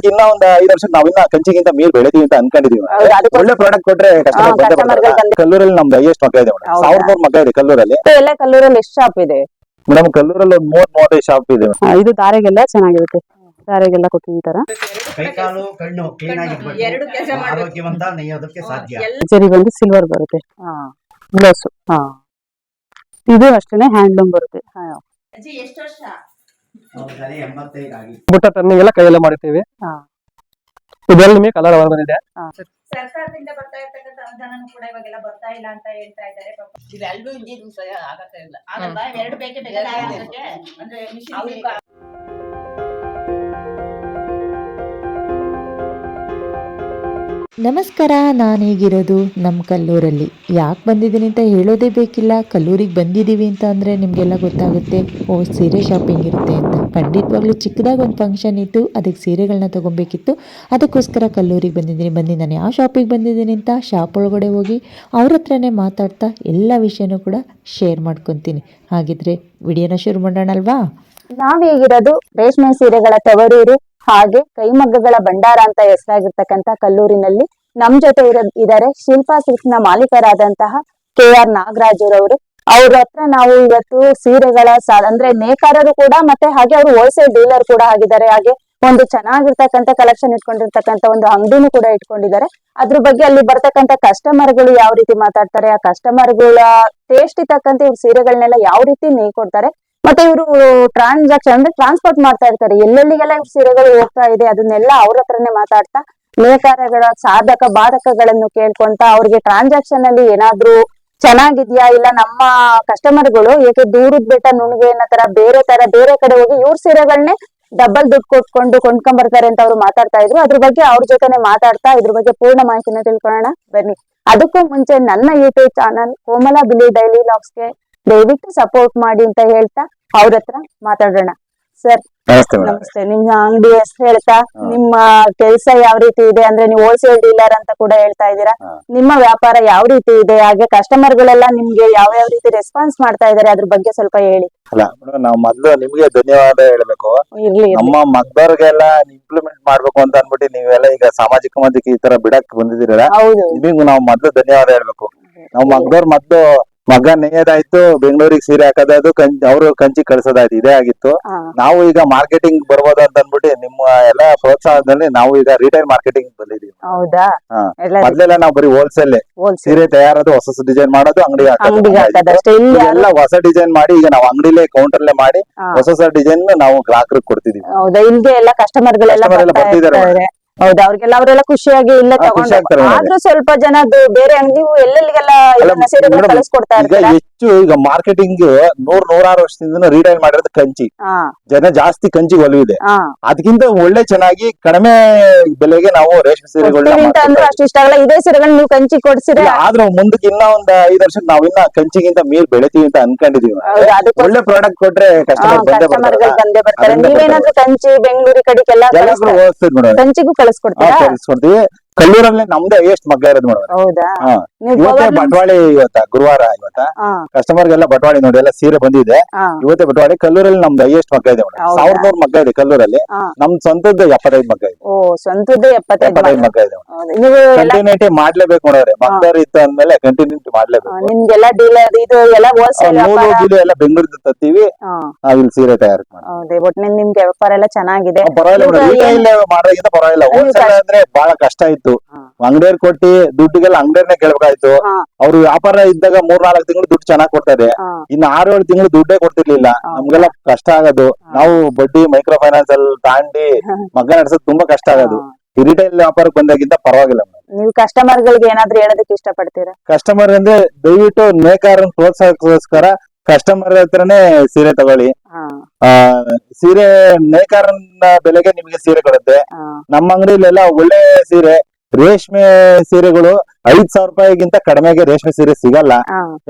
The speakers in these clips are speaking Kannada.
ಮುಂದಕ್ಕೆ ಇನ್ನ ಒಂದ್ ಐದು ವರ್ಷ ನಾವಿನ್ನ ಇನ್ನ ಕಂಚಿಗಿಂತ ಮೇಲ್ ಬೆಳಿತೀವಿ ಅಂತ ಅನ್ಕೊಂಡಿದೀವಿ. ಒಳ್ಳೆ ಪ್ರಾಡಕ್ಟ್ ಕೊಟ್ರೆ ಕಲ್ಲೂರಲ್ಲಿ ನಮ್ದು ಹೈಯೆಸ್ಟ್ ಮಗ ಇದೆ ಮೇಡಮ್? ಸಾವಿರದ ನೂರು ಮಗ ಇದೆ ಕಲ್ಲೂರಲ್ಲಿ. ಎಲ್ಲ ಕಲ್ಲೂರಲ್ಲಿ ಎಷ್ಟು ಶಾಪ್ ಇದೆ? ಮೇಡಮ್ ಕಲ್ಲೂರಲ್ಲಿ ಒಂದ್ ಮೂವತ್ ಮೂವತ್ತೈದು ಶಾಪ್ ಇದೆ ಇದು ದಾರೆಗೆಲ್ಲ ಚೆನ್ನಾಗಿರುತ್ತೆ. ದಾರೆಗೆಲ್ಲ ಕೊಟ್ಟಿನ ತರ. ಕೈಕಾಲು ಕಣ್ಣು ಕ್ಲೀನ್ ಎರಡು ಆಗಿರ್ಬೇಕು ಕೆಲಸ ಆರೋಗ್ಯವಂತ ನೆಯ್ಯೋದಕ್ಕೆ ಸಾಧ್ಯ. ಜರಿ ಬಂದು ಸಿಲ್ವರ್ ಬರುತ್ತೆ. ಬ್ಲೌಸ್ ಇದು ಅಷ್ಟೇನೆ ಹ್ಯಾಂಡ್ಲೂಮ್ ಬರುತ್ತೆ. ಅಜ್ಜಿ ಎಷ್ಟು ವರ್ಷ? ಬುಟ್ಟ ಟರ್ನಿಂಗ್ ಎಲ್ಲ ಕೈಯಲ್ಲೇ ಮಾಡ್ತೀವಿ ಹಾ. ಇದೆಲ್ಲ ನಿಮಗೆ ಕಲರ್ ಬಂದಿದೆ ಸರ್ಕಾರದಿಂದ ಬರ್ತಾ ಇರ್ತಕ್ಕಂಥ ಅನುದಾನ ಕೂಡ ಇವಾಗೆಲ್ಲ ಬರ್ತಾ ಇಲ್ಲ ಅಂತ ಹೇಳ್ತಾ ಇದ್ದಾರೆ. ಇವೆರಡು ಇಂಜಿನ್ ಸಹ ಆಗತ್ತೆ ಇಲ್ಲ ಆಗಲ್ವಾ? ಎರಡು ಬೇಕೇ ಬೇಕಾ ಅದಕ್ಕೆ? ಅಂದ್ರೆ ಮಿಷಿನ್ ನಾನು ಹೇಗಿರೋದು? ನಮ್ಮ ಕಲ್ಲೂರಲ್ಲಿ. ಯಾಕೆ ಬಂದಿದ್ದೀನಿ ಅಂತ ಹೇಳೋದೇ ಬೇಕಿಲ್ಲ. ಕಲ್ಲೂರಿಗೆ ಬಂದಿದ್ದೀವಿ ಅಂತ ಅಂದರೆ ನಿಮಗೆಲ್ಲ ಗೊತ್ತಾಗುತ್ತೆ. ಓ, ಸೀರೆ ಶಾಪಿಂಗ್ ಇರುತ್ತೆ ಅಂತ. ಖಂಡಿತವಾಗ್ಲೂ ಚಿಕ್ಕದಾಗಿ ಒಂದು ಫಂಕ್ಷನ್ ಇತ್ತು. ಅದಕ್ಕೆ ಸೀರೆಗಳನ್ನ ತೊಗೊಬೇಕಿತ್ತು. ಅದಕ್ಕೋಸ್ಕರ ಕಲ್ಲೂರಿಗೆ ಬಂದಿದ್ದೀನಿ. ಬಂದು ನಾನು ಯಾವ ಶಾಪಿಗೆ ಬಂದಿದ್ದೀನಿ ಅಂತ ಶಾಪ್ ಒಳಗಡೆ ಹೋಗಿ ಅವ್ರ ಹತ್ರನೇ ಮಾತಾಡ್ತಾ ಎಲ್ಲ ವಿಷಯನೂ ಕೂಡ ಶೇರ್ ಮಾಡ್ಕೊತೀನಿ. ಹಾಗಿದ್ರೆ ವಿಡಿಯೋನ ಶುರು ಮಾಡೋಣ ಅಲ್ವಾ ರೇಷ್ಮೆ ಸೀರೆಗಳ ತವರೂರು. ಹಾಗೆ ಕೈಮಗ್ಗಗಳ ಭಂಡಾರ ಅಂತ ಹೆಸರಾಗಿರ್ತಕ್ಕಂತ ಕಲ್ಲೂರಿನಲ್ಲಿ ನಮ್ ಜೊತೆ ಇರೋ ಇದಾರೆ ಶಿಲ್ಪಾ ಸಿಲ್ಕ್ನ ಮಾಲೀಕರಾದಂತಹ ಕೆ ಆರ್ ನಾಗರಾಜರವರು. ಅವ್ರ ಹತ್ರ ನಾವು ಇವತ್ತು ಸೀರೆಗಳ ಸಾಲ ಅಂದ್ರೆ ನೇಕಾರರು ಕೂಡ ಮತ್ತೆ ಹಾಗೆ ಅವರು ಹೋಲ್ಸೇಲ್ ಡೀಲರ್ ಕೂಡ ಆಗಿದ್ದಾರೆ. ಹಾಗೆ ಒಂದು ಚೆನ್ನಾಗಿರ್ತಕ್ಕಂಥ ಕಲೆಕ್ಷನ್ ಇಟ್ಕೊಂಡಿರ್ತಕ್ಕಂಥ ಒಂದು ಅಂಗಡಿನೂ ಕೂಡ ಇಟ್ಕೊಂಡಿದ್ದಾರೆ. ಅದ್ರ ಬಗ್ಗೆ ಅಲ್ಲಿ ಬರ್ತಕ್ಕಂಥ ಕಸ್ಟಮರ್ಗಳು ಯಾವ ರೀತಿ ಮಾತಾಡ್ತಾರೆ? ಆ ಕಸ್ಟಮರ್ಗಳ ಟೇಸ್ಟ್ ತಕ್ಕಂತೆ ಇವ್ರ ಸೀರೆಗಳನ್ನೆಲ್ಲ ಯಾವ ರೀತಿ ನೇಯ್ಕೊಡ್ತಾರೆ ಮತ್ತೆ ಇವರು ಟ್ರಾನ್ಸಾಕ್ಷನ್ ಅಂದ್ರೆ ಟ್ರಾನ್ಸ್ಪೋರ್ಟ್ ಮಾಡ್ತಾ ಇರ್ತಾರೆ. ಎಲ್ಲೆಲ್ಲಿಗೆಲ್ಲ ಇವ್ರ ಸೀರೆಗಳು ಹೋಗ್ತಾ ಇದೆ, ಅದನ್ನೆಲ್ಲ ಅವ್ರ ಹತ್ರನೇ ಮಾತಾಡ್ತಾ ನೇಕಾರಗಳ ಸಾಧಕ ಬಾಧಕಗಳನ್ನು ಕೇಳ್ಕೊಂತ ಅವ್ರಿಗೆ ಟ್ರಾನ್ಸಾಕ್ಷನ್ ಅಲ್ಲಿ ಏನಾದ್ರೂ ಚೆನ್ನಾಗಿದ್ಯಾ ಇಲ್ಲ ನಮ್ಮ ಕಸ್ಟಮರ್ಗಳು ಏಕೆ ದೂರದ ಬೆಟ್ಟ ನುಣುಗೆ ಅನ್ನೋ ತರ ಬೇರೆ ತರ ಬೇರೆ ಕಡೆ ಹೋಗಿ ಇವ್ರ ಸೀರೆಗಳನ್ನೇ ಡಬಲ್ ದುಡ್ಡು ಕೊಟ್ಕೊಂಡು ಕೊಂಡ್ಕೊಂಡ್ ಬರ್ತಾರೆ ಅಂತ ಅವ್ರು ಮಾತಾಡ್ತಾ ಇದ್ರು. ಅದ್ರ ಬಗ್ಗೆ ಅವ್ರ ಜೊತೆನೆ ಮಾತಾಡ್ತಾ ಇದ್ರ ಬಗ್ಗೆ ಪೂರ್ಣ ಮಾಹಿತಿನ ತಿಳ್ಕೊಳ್ಳೋಣ. ಬನ್ನಿ. ಅದಕ್ಕೂ ಮುಂಚೆ ನನ್ನ ಯೂಟ್ಯೂಬ್ ಚಾನಲ್ ಕೋಮಲ ಬಿಲಿ ಡೈಲಿ ಲಾಗ್ಸ್ಗೆ ದಯವಿಟ್ಟು ಸಪೋರ್ಟ್ ಮಾಡಿ ಅಂತ ಹೇಳ್ತಾ ಅವ್ರ ಹತ್ರ ಮಾತಾಡೋಣ. ಸರ್ ನಮಸ್ತೆ ನಿಮ್ಮ ಅಂಗಡಿ ಹೆಸರು ಹೇಳ್ತಾ ನಿಮ್ಮ ಕೆಲಸ ಯಾವ ರೀತಿ ಇದೆ? ಅಂದ್ರೆ ನೀವು ಹೋಲ್ಸೇಲ್ ಡೀಲರ್ ಅಂತ ಕೂಡ ಹೇಳ್ತಾ ಇದ್ದೀರಾ. ನಿಮ್ಮ ವ್ಯಾಪಾರ ಯಾವ ರೀತಿ ಇದೆ? ಹಾಗೆ ಕಸ್ಟಮರ್ ಗಳೆಲ್ಲ ನಿಮ್ಗೆ ಯಾವ ಯಾವ ರೀತಿ ರೆಸ್ಪಾನ್ಸ್ ಮಾಡ್ತಾ ಇದಾರೆ ಅದ್ರ ಬಗ್ಗೆ ಸ್ವಲ್ಪ ಹೇಳಿ. ಅಲ್ಲ ನಾವು ಮೊದ್ಲು ನಿಮ್ಗೆ ಧನ್ಯವಾದ ಹೇಳ್ಬೇಕು. ಇರ್ಲಿ ಇರ್ಲಿ. ನಮ್ಮ ಮಗ್ದವ್ರಿಗೆಲ್ಲ ಇಂಪ್ಲಿಮೆಂಟ್ ಮಾಡ್ಬೇಕು ಅಂತ ಅನ್ಬಿಟ್ಟು ನೀವೆಲ್ಲ ಈಗ ಸಾಮಾಜಿಕ ಮಧ್ಯಕ್ಕೆ ಈ ತರ ಬಿಡಕ್ ಬಂದಿದ್ದೀರಲ್ಲ ಹೌದು. ನಿಮಗೂ ನಾವು ಮೊದ್ಲು ಧನ್ಯವಾದ ಹೇಳ್ಬೇಕು. ನಾವು ಮಗ್ದವ್ರ ಮೊದ್ಲು ಮಗ ನೇಯದಾಯ್ತು ಬೆಂಗಳೂರಿಗೆ ಸೀರೆ ಹಾಕೋದಾಯ್ತು ಕಂಚ್ ಅವರು ಕಂಚಿ ಕಳ್ಸೋದಾಯ್ತು ಇದೇ ಆಗಿತ್ತು. ನಾವು ಈಗ ಮಾರ್ಕೆಟಿಂಗ್ ಬರ್ಬೋದು ಅಂತ ಅಂದ್ಬಿಟ್ಟು ನಿಮ್ಮ ಎಲ್ಲ ಪ್ರೋತ್ಸಾಹದಲ್ಲಿ ನಾವು ಈಗ ರಿಟೈಲ್ ಮಾರ್ಕೆಟಿಂಗ್ ಬಂದಿದೀವಿ ಹೌದಾ? ಮೊದ್ಲೆಲ್ಲ ನಾವು ಬರೀ ಹೋಲ್ಸೇಲ್ ಸೀರೆ ತಯಾರದು ಹೊಸ ಹೊಸ ಡಿಸೈನ್ ಮಾಡೋದು ಅಂಗಡಿ ಎಲ್ಲ ಹೊಸ ಡಿಸೈನ್ ಮಾಡಿ ಈಗ ನಾವು ಅಂಗಡಿಲೇ ಕೌಂಟರ್ಲೆ ಮಾಡಿ ಹೊಸ ಹೊಸ ಡಿಸೈನ್ ನಾವು ಗ್ರಾಹಕರಿಗೆ ಕೊಡ್ತಿದೀವಿ ಹೌದಾ? ಎಲ್ಲ ಕಸ್ಟಮರ್ ಬರ್ತಿದ್ದಾರೆ ಹೌದಾ ಅವ್ರಿಗೆಲ್ಲ ಅವರೆಲ್ಲ ಖುಷಿಯಾಗಿ ಇಲ್ಲೇ ತಗೊಂಡು ಆದ್ರೂ ಸ್ವಲ್ಪ ಜನ ಬೇರೆ ನೀವು ಎಲ್ಲೆಲ್ಲಿಗೆಲ್ಲ ಕಳಿಸ್ಕೊಡ್ತಾ ಇರ್ತೀರಾ? ಹೆಚ್ಚು ಈಗ ಮಾರ್ಕೆಟಿಂಗ್ ನೂರ್ ನೂರಾರು ವರ್ಷದಿಂದ ರೀಟೈಲ್ ಮಾಡಿರೋದು ಕಂಚಿ. ಜನ ಜಾಸ್ತಿ ಕಂಚಿ ಒಲವಿದೆ ಅದಕ್ಕಿಂತ ಒಳ್ಳೆ ಚೆನ್ನಾಗಿ ಕಡಿಮೆ ಬೆಲೆಗೆ ನಾವು ರೇಷ್ಮೆ ಸೀರೆಗಳು ಅಷ್ಟು ಇಷ್ಟ ಆಗಲ್ಲ. ಇದೇ ಸೀರೆಗಳನ್ನ ನೀವು ಕಂಚಿ ಕೊಡ್ಸಿದ್ರೆ ಇಲ್ಲ, ಆದ್ರೂ ಮುಂದಕ್ಕೆ ಇನ್ನ ಒಂದ್ ಐದ್ ವರ್ಷ ನಾವು ಇನ್ನ ಕಂಚಿಗಿಂತ ಮೀರ್ ಬೆಳಿತೀವಿ ಅಂತ ಅನ್ಕೊಂಡಿದೀವಿ ಒಳ್ಳೆ ಪ್ರಾಡಕ್ಟ್ ಕೊಟ್ರೆ ಕಸ್ಟಮರ್ ಬಂದೇ ಬರ್ತಾರೆ. ನೀವೇನಾದ್ರೂ ಕಂಚಿ ಬೆಂಗಳೂರು ಕಡೆಗೆಲ್ಲ ಕಂಚಿಗೂ కలిసి ಕಲ್ಲೂರಲ್ಲಿ ನಮ್ದು ಹೈಯೆಸ್ಟ್ ಮಗ್ಗ ಇರೋದು ಮೇಡಮ್ ಹೌದಾ? ಹಾ. ನೀವು ಇವತ್ತೇ power ಬಟ್ವಾಳಿ ಇವತ್ತ ಗುರುವಾರ ಇವತ್ತ. ಹಾ. ಕಸ್ಟಮರ್ ಗೆಲ್ಲ ಬಟ್ವಾಳಿ ನೋಡಿ ಎಲ್ಲ ಸೀರೆ ಬಂದಿದೆ. ಇವತ್ತೆ ಇವತ್ತೇ ಬಟ್ವಾಳಿ ಕಲ್ಲೂರಲ್ಲಿ ನಮ್ದು ಹೈಯೆಸ್ಟ್ ಮಗ್ಗ ಇದೆ ಮೇಡಮ್ ಹೌದಾ? ಸಾವಿರದ ನೂರು ಮಗ್ಗ ಇದೆ ಕಲ್ಲೂರಲ್ಲಿ. ಹಾ. ನಮ್ ಸ್ವಂತದ್ದು ಎಪ್ಪತ್ತೈದು ಮಗ್ಗ ಇದೆ. ಓ ಸ್ವಂತದ್ದೇ ಎಪ್ಪತ್ತೈದು ಎಪ್ಪತ್ತೈದು ಮಗ. ಮಗ್ಗ ಇದೆ ಹೌದು. ನೀವು ಎಲ್ಲ ಕಂಟಿನ್ಯೂಟಿ ಮಾಡ್ಲೇಬೇಕು ನೋಡ್ರಿ. ಮಗ್ಗರ್ ಇತ್ತು ಅಂದ್ಮೇಲೆ ಕಂಟಿನ್ಯೂಟಿ ಆ, ಮಾಡ್ಲೇಬೇಕು ನಿಮ್ಗೆಲ್ಲ ಡೀಲರ್ ಇದು ಎಲ್ಲ ಹೋಲ್ಸೇಲ್ ನೂಲು ವ್ಯಾಪಾರ? ಗೀಲು ಎಲ್ಲ ಬೆಂಗಳೂರಿಂದ ತತ್ತೀವಿ. ಹಾ. ನಾವ್ ಇಲ್ಲಿ ಸೀರೆ ತಯಾರು ಮಾಡಿ ಹೌದೇ ಒಟ್ಟಿನಲ್ಲಿ ನಿಮ್ಗೆ ವ್ಯಾಪಾರ ಎಲ್ಲ ಚೆನ್ನಾಗಿದೆ. ಪರವಾಗಿಲ್ಲ ಇವಾಗ ಏನ್- ರಿಟೈಲ್ ಮಾಡೋದ್ಕಿಂತ ಪರವಾಗಿಲ್ಲ. ಹೋಲ್ಸೇಲ್ ಅಂದ್ರೆ ಬಹಳ ಕಷ್ಟ ಇತ್ತು. ಹಾ. ಅಂಗಡಿಯವ್ರ ಕೊಟ್ಟಿ ದುಡ್ಡಿಗೆಲ್ಲ ಅಂಗಡಿಯನ್ನೇ ಕೇಳ್ಬೇಕಾಯ್ತು. ಅವ್ರು ವ್ಯಾಪಾರ ಇದ್ದಾಗ ಮೂರ್ ನಾಲ್ಕು ತಿಂಗಳು ದುಡ್ಡು ಚೆನ್ನಾಗಿ ಕೊಡ್ತಾರೆ. ಇನ್ನು ಆರು ಏಳು ತಿಂಗಳು ದುಡ್ಡೇ ಕೊಡ್ತಿರ್ಲಿಲ್ಲ. ನಮ್ಗೆಲ್ಲ ಕಷ್ಟ ಆಗೋದು. ನಾವು ಬಡ್ಡಿ ಮೈಕ್ರೋ ಫೈನಾನ್ಸ್ ಅಲ್ಲಿ ತಾಂಡಿ ಮಗ ನಡೆಸೋದು ತುಂಬಾ ಕಷ್ಟ ಆಗೋದು. ರಿಟೈಲ್ ವ್ಯಾಪಾರಕ್ಕೆ ಬಂದಾಗಿಂತ ಪರವಾಗಿಲ್ಲ ನೀವು ಕಸ್ಟಮರ್ ಗಳಿಗೆ ಏನಾದ್ರು ಹೇಳೋದಕ್ಕೆ ಇಷ್ಟಪಡ್ತೀರಾ? ಕಸ್ಟಮರ್ ಅಂದ್ರೆ ದಯವಿಟ್ಟು ನೇಕಾರ ಪ್ರೋತ್ಸಾಹಕ್ಕೋಸ್ಕರ ಕಸ್ಟಮರ್ ಹತ್ರನೇ ಸೀರೆ ತಗೊಳ್ಳಿ. ಆ ಸೀರೆ ನೇಕಾರನ ಬೆಲೆಗೆ ನಿಮ್ಗೆ ಸೀರೆ ಕೊಡುತ್ತೆ. ನಮ್ಮ ಅಂಗಡಿಲೆಲ್ಲ ಒಳ್ಳೆ ಸೀರೆ. ರೇಷ್ಮೆ ಸೀರೆಗಳು ಐದ್ ಸಾವಿರ ರೂಪಾಯಿಗಿಂತ ಕಡಿಮೆಗೆ ರೇಷ್ಮೆ ಸೀರೆ ಸಿಗಲ್ಲ.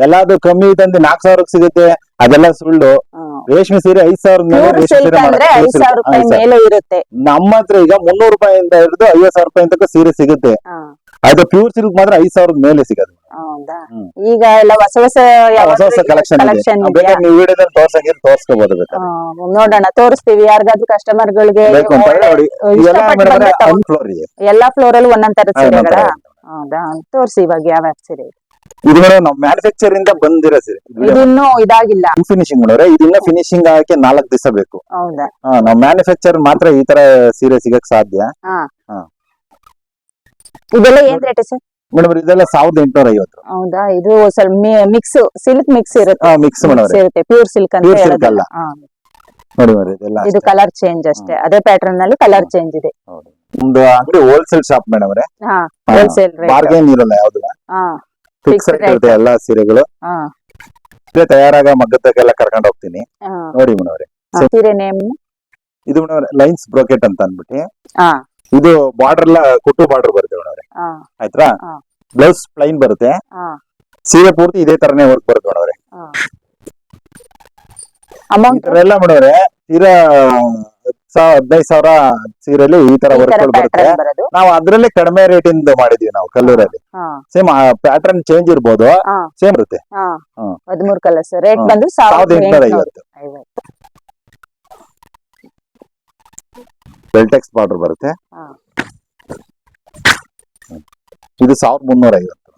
ಎಲ್ಲಾದ್ರೂ ಕಮ್ಮಿ ತಂದು ನಾಕ್ ಸಾವಿರಕ್ಕೆ ಸಿಗುತ್ತೆ ಅದೆಲ್ಲ ಸುಳ್ಳು. ರೇಷ್ಮೆ ಸೀರೆ ಐದ್ ಸಾವಿರ ಮೇಲೆ ನಮ್ಮ ಹತ್ರ ಈಗ ಮುನ್ನೂರು ರೂಪಾಯಿಂದ ಹಿಡಿದು ಐವತ್ ಸಾವಿರ ರೂಪಾಯಿ ತನಕ ಸೀರೆ ಸಿಗುತ್ತೆ. ಅದು ಪ್ಯೂರ್ ಸಿಲ್ಕ್ ಮಾತ್ರ ಐದ್ ಸಾವಿರದ ಮೇಲೆ ಸಿಗೋದು. ಹೌದಾ? ಈಗ ಎಲ್ಲ ಹೊಸ ಹೊಸ ಹೊಸ ಹೊಸ ಕಲೆಕ್ಷನ್ ಕಲೆಕ್ಷನ್ ಇದೆ. ಬೇಕಾದ್ರೆ ನೀವು ವಿಡಿಯೋದಲ್ಲಿ ತೋರ್ಸಂಗಿದ್ರೆ ತೋರ್ಸ್ಕೋಬಹುದು ಬೇಕಾದ್ರೆ. ನೋಡೋಣ ತೋರಿಸ್ತೀವಿ. ಯಾರಿಗಾದ್ರೂ ಕಸ್ಟಮರ್ ಗಳಿಗೆ ಬೇಕು ಅಂತ ನೋಡಿ. ಇದೆಲ್ಲ ಮೇಡಮ್ ಫ್ಲೋರ್ ಇದೆ. ಎಲ್ಲಾ ಫ್ಲೋರ್ ಅಲ್ಲಿ ಒಂದೊಂದ್ ತರ ಸೀರೆಗಳ? ಹೌದಾ? ತೋರಿಸಿ ಇವಾಗ ಯಾವ ಸೀರೆ ಇದೆ. ಇದು ಮೇಡಮ್ ನಾವು ಮ್ಯಾನುಫ್ಯಾಕ್ಚರ್ ಇಂದ ಬಂದಿರೋ ಸೀರೆ. ಇದಿನ್ನೂ ಇದಾಗಿಲ್ಲ. ಫಿನಿಶಿಂಗ್ ನೋಡ್ರೆ. ಇದನ್ನ ಫಿನಿಶಿಂಗ್ ಆಗಕ್ಕೆ ನಾಲ್ಕು ದಿವಸ ಬೇಕು. ಹೌದಾ? ಹಾ, ನಾವು ಮ್ಯಾನುಫ್ಯಾಕ್ಚರ್ ಮಾತ್ರ ಈ ತರ ಸೀರೆ ಸಿಗಕ್ ಸಾಧ್ಯ. ಹಾ. ಹಾ. ಇದೆಲ್ಲ ಏನ್ ರೇಟ್ ಸರ್? ಮೇಡಮ್ ಇದೆಲ್ಲ ಸಾವಿರದ ಎಂಟುನೂರ ಐವತ್ತು ಹೌದಾ? ಇದು ಸ್ವಲ್ಪ ಮಿಕ್ಸ್ ಸಿಲ್ಕ್ ಮಿಕ್ಸ್ ಇರುತ್ತೆ. ಮಿಕ್ಸ್ ಇರುತ್ತೆ. ಪ್ಯೂರ್ ಸಿಲ್ಕ್ ಅಂತ. ಅಲ್ಲ. ನೋಡಿ ಮೇಡಮ್ ಇದೆಲ್ಲ ಇದು ಕಲರ್ ಚೇಂಜ್ ಅಷ್ಟೇ. ಅದೇ ಪ್ಯಾಟರ್ನ್ನಲ್ಲಿ ಕಲರ್ ಚೇಂಜ್ ಇದೆ. ಒಂದು ಅಂಗಡಿ ಹೋಲ್ಸೇಲ್ ಶಾಪ್ ಮೇಡಮ್ ಅವರೇ. ಹೋಲ್ಸೇಲ್ ಬಾರ್ಗೇನ್ ಇರಲ್ಲ ಯಾವ್ದು ಫಿಕ್ಸ್. ಇರುತ್ತೆ ಎಲ್ಲಾ ಸೀರೆಗಳು. ಹಾ. ಇದೇ ತಯಾರಾಗ ಮಗ್ಗದಕ್ಕೆಲ್ಲ ಕರ್ಕೊಂಡು ಹೋಗ್ತೀನಿ. ನೋಡಿ ಮೇಡಮ್ ಅವರೇ. ಸೀರೆ ನೇಮ್ ಇದು ಮೇಡಮ್ ಲೈನ್ಸ್ ಬ್ರೋಕೆಟ್ ಅಂತ ಅಂದ್ಬಿಟ್ಟು. ಹಾ. ಇದು ಬಾರ್ಡರ್ ಎಲ್ಲ ಕೊಟ್ಟು ಬಾರ್ಡರ್ ಬರುತ್ತೆ ಮೇಡಮ್ ಆಯ್ತಾ ಬ್ಲೌಸ್ ಪ್ಲೈನ್ ಬರುತ್ತೆ. ಸೀರೆ ಪೂರ್ತಿ ಇದೇ ತರನೇ ವರ್ಕ್ ಬರುತ್ತೆ ಅಮೌಂಟ್ ತರ ಎಲ್ಲ ಮೇಡಮ್ ತೀರಾ ಹದಿನೈದು ಸಾವಿರ ಸೀರೆಲಿ ಈ ತರ ವರ್ಕ್ಗಳು ಬರುತ್ತೆ. ನಾವು ಅದ್ರಲ್ಲೇ ಕಡಿಮೆ ರೇಟ್ ಇಂದ ಮಾಡಿದೀವಿ ನಾವು ಕಲ್ಲೂರಲ್ಲಿ. ಸೇಮ್ ಪ್ಯಾಟರ್ನ್ ಚೇಂಜ್ ಇರ್ಬೋದು. ಸೇಮ್ ಇರುತ್ತೆ. ಹದಿಮೂರು ಕಲರ್ಸ್. ರೇಟ್. ಬಂದು ಸಾವಿರದ ಎಂಟುನೂರ ಐವತ್ತು. ಬೆಲ್ಟೆಕ್ಸ್ ಬಾರ್ಡರ್ ಬರುತ್ತೆ. ಇದು ಸಾವಿರದ ಮುನ್ನೂರ ಐವತ್ತು.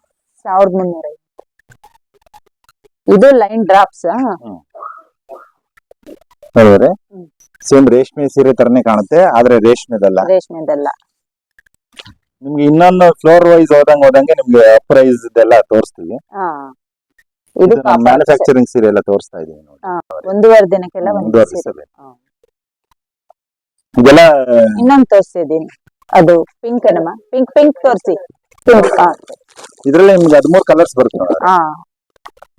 ಸಾವಿರದ ಮುನ್ನೂರ ಐವತ್ತು. ಇದು ಲೈನ್ ಡ್ರಾಪ್ಸ್ ನೋಡಿದ್ರೆ. ಸೇಮ್ ರೇಷ್ಮೆ ಸೀರೆ ತರನೇ ಕಾಣುತ್ತೆ ಆದ್ರೆ ರೇಷ್ಮೆದಲ್ಲ. ರೇಷ್ಮೆದಲ್ಲ. ನಿಮ್ಗೆ ಇನ್ನೊಂದು ಫ್ಲೋರ್ ವೈಸ್ ಹೋದಂಗ್ ಹೋದಂಗೆ ನಿಮ್ಗೆ ಪ್ರೈಸ್ ಇದೆಲ್ಲ ತೋರಿಸ್ತೀವಿ. ಇದು ಮ್ಯಾನುಫ್ಯಾಕ್ಚರಿಂಗ್ ಸೀರೆ ಎಲ್ಲ ತೋರಿಸ್ತಾ ಇದೀವಿ ನೋಡಿ. ಒಂದೂವರೆ ದಿನಕ್ಕೆಲ್ಲ ಒಂದು ಮುಂದುವರೆದ ಸೀರೆ. ಸೀರೆ. ಹಾ. ಇದೆಲ್ಲ ಇನ್ನೊಂದು ತೋರಿಸಿದೀನಿ ಅದು ಪಿಂಕ್ ನಮ್ಮ ಪಿಂಕ್ ಪಿಂಕ್ ತೋರಿಸಿ. ಪಿಂಕ್ ಇದ್ರಲ್ಲಿ ನಿಮ್ಗೆ ಹದಿಮೂರು ಕಲರ್ಸ್ ಬರುತ್ತೆ ಹಾ.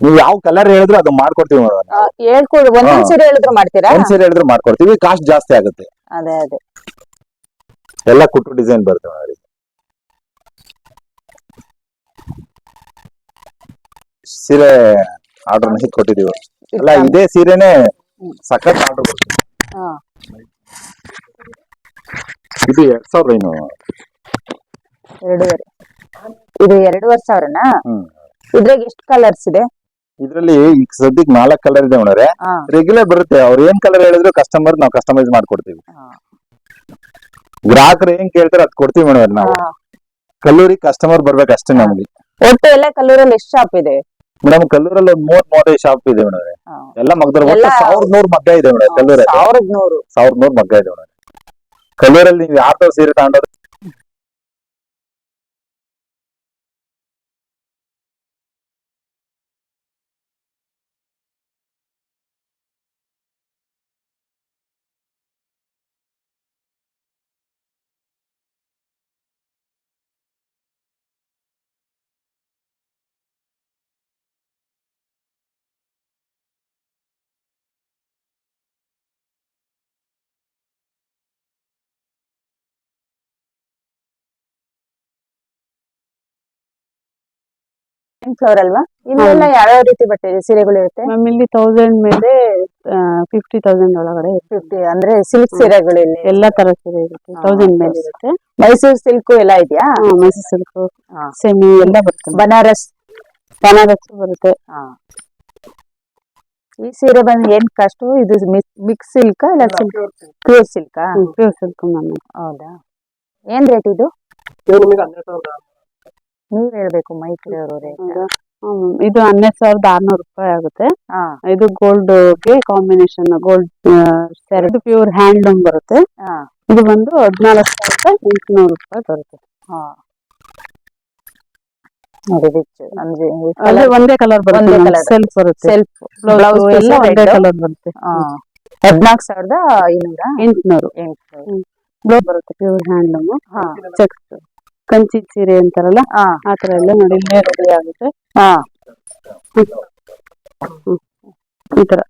ನೀವು ಯಾವ ಕಲರ್ ಹೇಳಿದ್ರು ಅದು ಮಾಡ್ಕೊಡ್ತೀವಿ ಹೇಳ್ಕೊಡು. ಒಂದೊಂದ್ ಸೀರೆ ಹೇಳಿದ್ರು ಮಾಡ್ತೀರಾ? ಒಂದ್ ಸೀರೆ ಹೇಳಿದ್ರು ಮಾಡ್ಕೊಡ್ತೀವಿ. ಕಾಸ್ಟ್ ಜಾಸ್ತಿ ಆಗುತ್ತೆ. ಅದೇ ಅದೇ. ಎಲ್ಲ ಕುಟ್ಟು ಡಿಸೈನ್ ಬರುತ್ತೆ ನೋಡಿ ಸೀರೆ ಆರ್ಡರ್ ಕೊಟ್ಟಿದೀವಿ ಅಲ್ಲ ಇದೇ ಸೀರೆನೆ ಸಖತ್ ಆರ್ಡರ್ ಹಾ. ಇದು ಎರಡ್ ಸಾವಿರ ಏನು ಎರಡೂವರೆ. ಇದು ಎರಡೂವರೆ ಸಾವಿರನಾ? ಹ್ಮ್. ಇದ್ರಾಗ ಎಷ್ಟು ಕಲರ್ಸ್ ಇದೆ? ಇದ್ರಲ್ಲಿ ಈಗ ಸದ್ಯಕ್ಕೆ ನಾಲ್ಕು ಕಲರ್ ಇದೆ ನೋಡ್ರೆ ಹಾ. ರೆಗ್ಯುಲರ್ ಬರುತ್ತೆ. ಅವ್ರು ಏನ್ ಕಲರ್ ಹೇಳಿದ್ರು ಕಸ್ಟಮರ್ ನಾವು ಕಸ್ಟಮೈಸ್ ಮಾಡ್ಕೊಡ್ತೀವಿ. ಹಾ. ಗ್ರಾಹಕರು ಏನ್ ಕೇಳ್ತಾರೆ ಅದ್ ಕೊಡ್ತೀವಿ ಮೇಡಮ್ ನಾವು. ಹಾ. ಕಲ್ಲೂರಿ ಕಸ್ಟಮರ್ ಬರ್ಬೇಕು ಅಷ್ಟೇ ನಮ್ಗೆ. ಒಟ್ಟು ಎಲ್ಲ ಕಲ್ಲೂರಲ್ಲಿ ಎಷ್ಟು ಶಾಪ್ ಇದೆ? ಮೇಡಮ್ ಕಲ್ಲೂರಲ್ಲಿ ಒಂದ್ ಮೂವತ್ ಮೂವತ್ತೈದು ಶಾಪ್ ಇದೆ ಮೇಡಮ್. ಎಲ್ಲ ಮಗ್ದವ್ರು ಒಟ್ಟು ಎಲ್ಲ- ಸಾವಿರದ ನೂರ್ ಮಗ್ಗ ಇದೆ ಮೇಡಮ್ ಕಲ್ಲೂರಲ್ಲಿ. ಸಾವಿರದ ನೂರು ಸಾವಿರದ ನೂರ್ ಮಗ್ಗ ಇದೆ ಮೇಡಮ್. ಕಲ್ಲೂರಲ್ಲಿ ನೀವು ಯಾರ್ದೋ ಸೀರೆ ತಗೊಂಡೋದ್ರೆ ಫ್ಲೋರ್ ಅಲ್ವಾ ಇಲ್ಲೆಲ್ಲ ಯಾವ್ಯಾವ ರೀತಿ ಬಟ್ಟೆ ಇದೆ? ಸೀರೆಗಳು ಇರುತ್ತೆ? ಮ್ಯಾಮ್ ಇಲ್ಲಿ ತೌಸಂಡ್ ಮೇಲೆ ಫಿಫ್ಟಿ ತೌಸಂಡ್ ಒಳಗಡೆ ಫಿಫ್ಟಿ ಅಂದ್ರೆ ಸಿಲ್ಕ್ ಸೀರೆಗಳು ಇಲ್ಲಿ? ಎಲ್ಲಾ ತರ ಸೀರೆ ಇರುತ್ತೆ. ತೌಸಂಡ್ ಮೇಲೆ ಇರುತ್ತೆ. ಮೈಸೂರು ಸಿಲ್ಕ್ ಎಲ್ಲ ಇದೆಯಾ? ಮೈಸೂರು ಸಿಲ್ಕ್. ಸೆಮಿ ಎಲ್ಲ ಬರುತ್ತೆ. ಬನಾರಸ್? ಬನಾರಸ್ ಬರುತ್ತೆ. ಹಾ. ಈ ಸೀರೆ ಬಂದು ಏನ್ ಕಾಸ್ಟು ಇದು ಮಿಕ್ಸ್ ಸಿಲ್ಕ್ ಇಲ್ಲ silk pure silk pure silk ma'am ಹೌದಾ? ಏನ್ ರೇಟ್ ಇದು ಇದು ನಿಮಗೆ ಹನ್ನೆರಡು ಸಾವಿರದ ನೀವ್ ಹೇಳ್ಬೇಕು ಮೈತ್ರಿ ಅವರೇ ಇದು ಹನ್ನೆರಡು ಸಾವಿರದ ಆರ್ನೂರು ರೂಪಾಯಿ ಆಗುತ್ತೆ. ಇದು ಗೋಲ್ಡ್ಗೆ ಕಾಂಬಿನೇಷನ್ ಗೋಲ್ಡ್ ಇದು ಪ್ಯೂರ್ ಹ್ಯಾಂಡ್ಲೂಮ್ ಬರುತ್ತೆ. ಇದು ಬಂದು ಹದಿನಾಲ್ಕು ಸಾವಿರದ ಎಂಟುನೂರು ರೂಪಾಯಿ ಬರುತ್ತೆ. ಅಂದ್ರೆ ಒಂದೇ ಕಲರ್ ಬರುತ್ತೆ. ಸೆಲ್ಫ್ ಬರುತ್ತೆ. ಸೆಲ್ಫ್ ಬ್ಲೌಸ್ ಎಲ್ಲ ಒಂದೇ ಕಲರ್ ಬರುತ್ತೆ. ಹದ್ನಾಲ್ಕು ಸಾವಿರದ ಐನೂರ ಎಂಟುನೂರು. ಎಂಟು ಬ್ಲೌಸ್ ಬರುತ್ತೆ ಪ್ಯೂರ್ ಹ್ಯಾಂಡ್ಲೂಮ್ ಹಾ. ಚೆಕ್ಸ್ ಕಂಚಿ ಸೀರೆ ಅಂತಾರಲ್ಲ? ಆ ತರ ಎಲ್ಲ ನೋಡಿ. ರೆಡಿ ಆಗುತ್ತೆ. ಹಾ. ಈ ತರ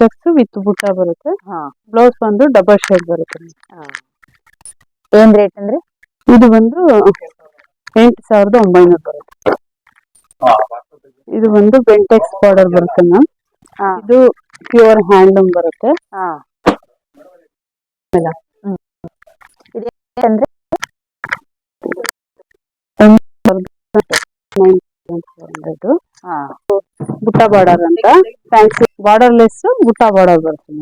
ಚೆಕ್ಸ್ ವಿತ್ ಬುಟ್ಟ ಬರುತ್ತೆ. ಹಾ. ಬ್ಲೌಸ್ ಬಂದು ಡಬಲ್ ಶೇಡ್ ಬರುತ್ತೆ. ಏನ್ ರೇಟ್ ಅಂದ್ರೆ? ಇದು ಬಂದು ಎಂಟು ಸಾವಿರದ ಒಂಬೈನೂರು ಬರುತ್ತೆ. ಇದು ಬಂದು ಬೆಂಟೆಕ್ಸ್ ಬಾರ್ಡರ್ ಬರುತ್ತೆ ಮ್ಯಾಮ್ ಇದು ಪ್ಯೂರ್ ಹ್ಯಾಂಡ್ಲೂಮ್ ಬರುತ್ತೆ. ಹಾ. ಹ್ಮ್. ಇದು ಅಂದ್ರೆ ಬುಟ್ಟ ಬಾರ್ಡರ್ ಅಂತ. ಫ್ಯಾನ್ಸಿ ಬಾರ್ಡರ್ ಲೆಸ್ ಬುಟ್ಟ ಬಾರ್ಡರ್ ಬರುತ್ತೆ.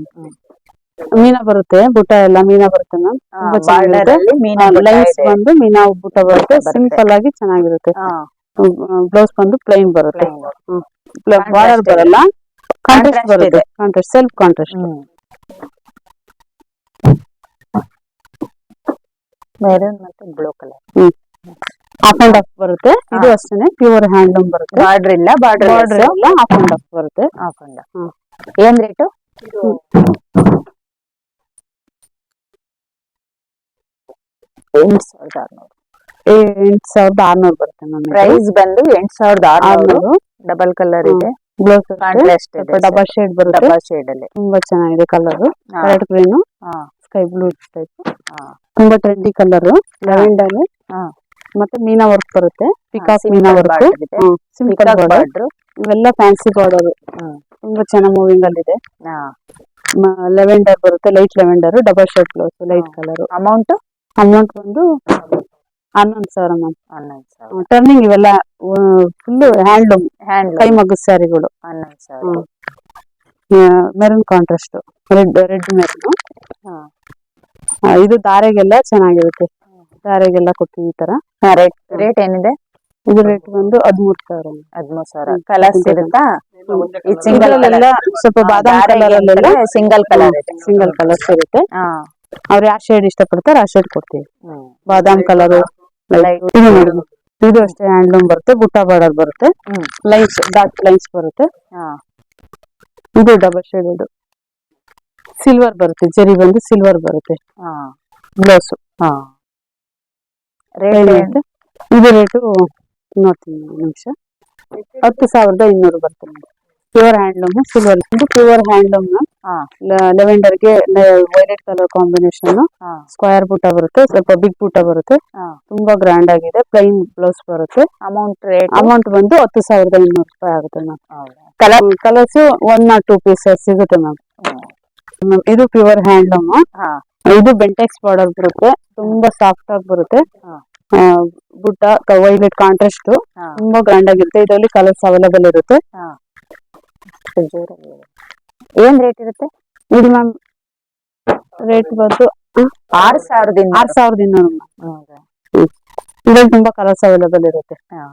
ಮೀನಾ ಬರುತ್ತೆ ಬುಟ್ಟ ಎಲ್ಲ ಮೀನಾ ಬರುತ್ತೆ ಮ್ಯಾಮ್ ಲೈನ್ಸ್ ಬಂದು ಮೀನಾ ಬುಟ್ಟ ಬರುತ್ತೆ. ಸಿಂಪಲ್ ಆಗಿ ಚೆನ್ನಾಗಿರುತ್ತೆ. ಬ್ಲೌಸ್ ಬಂದು ಪ್ಲೈನ್ ಬರುತ್ತೆ. ಬಾರ್ಡರ್ ಬರಲ್ಲ. ಕಾಂಟ್ರಾಸ್ಟ್ ಬರುತ್ತೆ. ಕಾಂಟ್ರಾಸ್ಟ್ ಸೆಲ್ಫ್ ಕಾಂಟ್ರಾಸ್ಟ್ ಮೆರೂನ್ ಮತ್ತೆ blue colour off and off ಬರುತ್ತೆ. ಇದು ಅಷ್ಟೇನೆ ಪ್ಯೂರ್ ಹ್ಯಾಂಡ್ಲೂಮ್ ಬರುತ್ತೆ. ಬಾರ್ಡರ್ ಇಲ್ಲ ಬಾರ್ಡರ್ ಬಾರ್ಡರ್ ಎಲ್ಲ ಆಫ್ ಅಂಡ್ ಆಫ್ ಬರುತ್ತೆ. ಹಾಕೊಂಡ ಹ್ಮ್. ಏನ್ ರೇಟು ಎಂಟ್ ಸಾವಿರದ ಆರ್ನೂರು. ಎಂಟ್ ಸಾವಿರದ ಆರ್ನೂರು ಬರುತ್ತೆ ಮ್ಯಾಮ್ ಪ್ರೈಸ್ ಬಂದು ಎಂಟ್ ಸಾವಿರದ ಆರ್ನೂರು. ಆರ್ನೂರು. ಡಬಲ್ ಕಲರ್ ಇದೆ. ಬ್ಲೌಸ್ ಕಾಂಟ್ರಾಸ್ಟ್ ಇದೆ ಸ್ವಲ್ಪ ಡಬಲ್ ಶೇಡ್ ಬರುತ್ತೆ. ಡಬಲ್ ಶೇಡ್ ಅಲ್ಲಿ. ತುಂಬಾ ಚೆನ್ನಾಗಿದೆ ಕಲರ್ ಹಾ. ರೆಡ್ ಗ್ರೀನ್ ಹಾ. ಸ್ಕೈ ಬ್ಲೂ ಟೈಪ್ ಹಾ. ತುಂಬಾ ಟ್ರೆಂಡಿ ಕಲರ್ ಲೆವೆಂಡರ್ ಹಾ. ಮತ್ತೆ ಮೀನಾ ವರ್ಕ್ ಬರುತ್ತೆ. ಪಿಕಾಸ್ ಮೀನಾ ವರ್ಕ್. Simple border. ಇವೆಲ್ಲ ಫ್ಯಾನ್ಸಿ ಬಾರ್ಡರ್. ತುಂಬಾ ಚೆನ್ನಾಗಿ ಮೂವಿಂಗ್ ಅಲ್ಲಿ ಇದೆ. ಲೆವೆಂಡರ್ ಬರುತ್ತೆ light lavender double shirt blouse light colour amount amount ಬಂದು ಹನ್ನೊಂದು ಸಾವಿರ ಮ್ಯಾಮ್ ಹನ್ನೊಂದು ಸಾವಿರ. ಟರ್ನಿಂಗ್ ಇವೆಲ್ಲ ಫುಲ್ ಹ್ಯಾಂಡ್ಲೂಮ್ ಹ್ಯಾಂಡ್ ಕೈ ಮಗ್ಗದ ಸ್ಯಾರಿಗಳು ಹನ್ನೊಂದು ಸಾವಿರ. Maroon contrast red red maroon. ಇದು ದಾರೆಗೆಲ್ಲ ಚೆನ್ನಾಗಿರುತ್ತೆ. ದಾರೆಗೆಲ್ಲ ಕೊಟ್ಟಿವಿ ಈ ತರ. ರೇಟ್ ರೇಟ್ ಏನಿದೆ? ಇದು ರೇಟ್ ಬಂದು ಹದಿಮೂರು ಸಾವಿರ ಹದಿಮೂರು ಸಾವಿರ. ಕಲರ್ಸ್ ಇರುತ್ತಾ? ಈ ಸಿಂಗಲ್ ಅಲ್ಲೆಲ್ಲ ಸ್ವಲ್ಪ ಬಾದಾಮ್ ಕಲರ್ ಅಲ್ಲೆಲ್ಲ ಸಿಂಗಲ್ ಕಲರ್ ಸಿಂಗಲ್ ಕಲರ್ಸ್ ಇರುತ್ತೆ. ಹಾ. ಅವ್ರು ಯಾವ ಶೇಡ್ ಇಷ್ಟಪಡ್ತಾರೆ ಆ ಶೇಡ್ ಕೊಡ್ತೀವಿ. ಬಾದಾಮ್ ಕಲರ್ ಇದು ಅಷ್ಟೇ ಹ್ಯಾಂಡ್ಲೂಮ್ ಬರುತ್ತೆ ಬುಟ್ಟ ಬಾರ್ಡರ್ ಬರುತ್ತೆ. ಹ್ಮ್. ಲೈನ್ಸ್ ಡಾರ್ಕ್ ಲೈನ್ಸ್ ಬರುತ್ತೆ. ಹಾ. ಇದು ಡಬಲ್ ಶೇಡ್ ಇದು ಸಿಲ್ವರ್ ಬರುತ್ತೆ ಜರಿ ಬಂದು ಸಿಲ್ವರ್ ಬರುತ್ತೆ. ಹಾ. ಬ್ಲೌಸ್ ಹಾ. ರೇಟ್ ಇದು ರೇಟು ನೋಡ್ತೀನಿ ನಿಮಿಷ. ಹತ್ತು ಸಾವಿರದ ಇನ್ನೂರು ಬರುತ್ತೆ ಪ್ಯೂರ್ ಹ್ಯಾಂಡ್ಲೂಮ್ ಸಿಲ್ವರ್ ಇದು ಪ್ಯೂರ್ ಹ್ಯಾಂಡ್ಲೂಮ್ ಹಾ. ಲೆವೆಂಡರ್ಗೆ ವೈಲೆಟ್ ಕಲರ್ ಕಾಂಬಿನೇಷನ್ ಹಾ. ಸ್ಕ್ವೇರ್ ಬುಟ್ಟ ಬರುತ್ತೆ ಸ್ವಲ್ಪ ಬಿಗ್ ಬುಟ್ಟ ಬರುತ್ತೆ. ಹಾ. ತುಂಬಾ ಗ್ರ್ಯಾಂಡ್ ಆಗಿದೆ ಪ್ಲೈನ್ ಬ್ಲೌಸ್ ಬರುತ್ತೆ. ಅಮೌಂಟ್ ರೇಟ್ ಅಮೌಂಟ್ ಬಂದು ಹತ್ತು ಸಾವಿರದ ಇನ್ನೂರು ರೂಪಾಯಿ ಆಗುತ್ತೆ ma'am. Colour colours one or two pieces ಸಿಗುತ್ತೆ ಮ್ಯಾಮ್. ಇದು ಪ್ಯೂರ್ ಹ್ಯಾಂಡ್ಲೂಮ್ ಹಾ. ಇದು ಬೆಂಟೆಕ್ಸ್ ಬಾರ್ಡರ್ ಬರುತ್ತೆ. ತುಂಬಾ ಸಾಫ್ಟ್ ಆಗಿ ಬರುತ್ತೆ. ಗುಡ್ಡ ಬುಟ್ಟ ವೈಲೆಟ್ ಕಾಂಟ್ರಾಸ್ಟ್ ತುಂಬಾ ಗ್ರ್ಯಾಂಡ್ ಆಗಿರುತ್ತೆ ಇದರಲ್ಲಿ ಕಲರ್ಸ್ ಅವೈಲೇಬಲ್ ಇರುತ್ತೆ. ಏನ್ ರೇಟ್ ಇರುತ್ತೆ? ಇದು ಮ್ಯಾಮ್ ರೇಟ್ ಬಂದು ಆರು ಸಾವಿರದಿಂದ. ಆರ್ ಸಾವಿರದಿಂದ? ಇದ್ರಲ್ಲಿ ತುಂಬಾ ಕಲರ್ಸ್ ಅವೈಲೇಬಲ್ ಇರುತ್ತೆ. ಹಾ.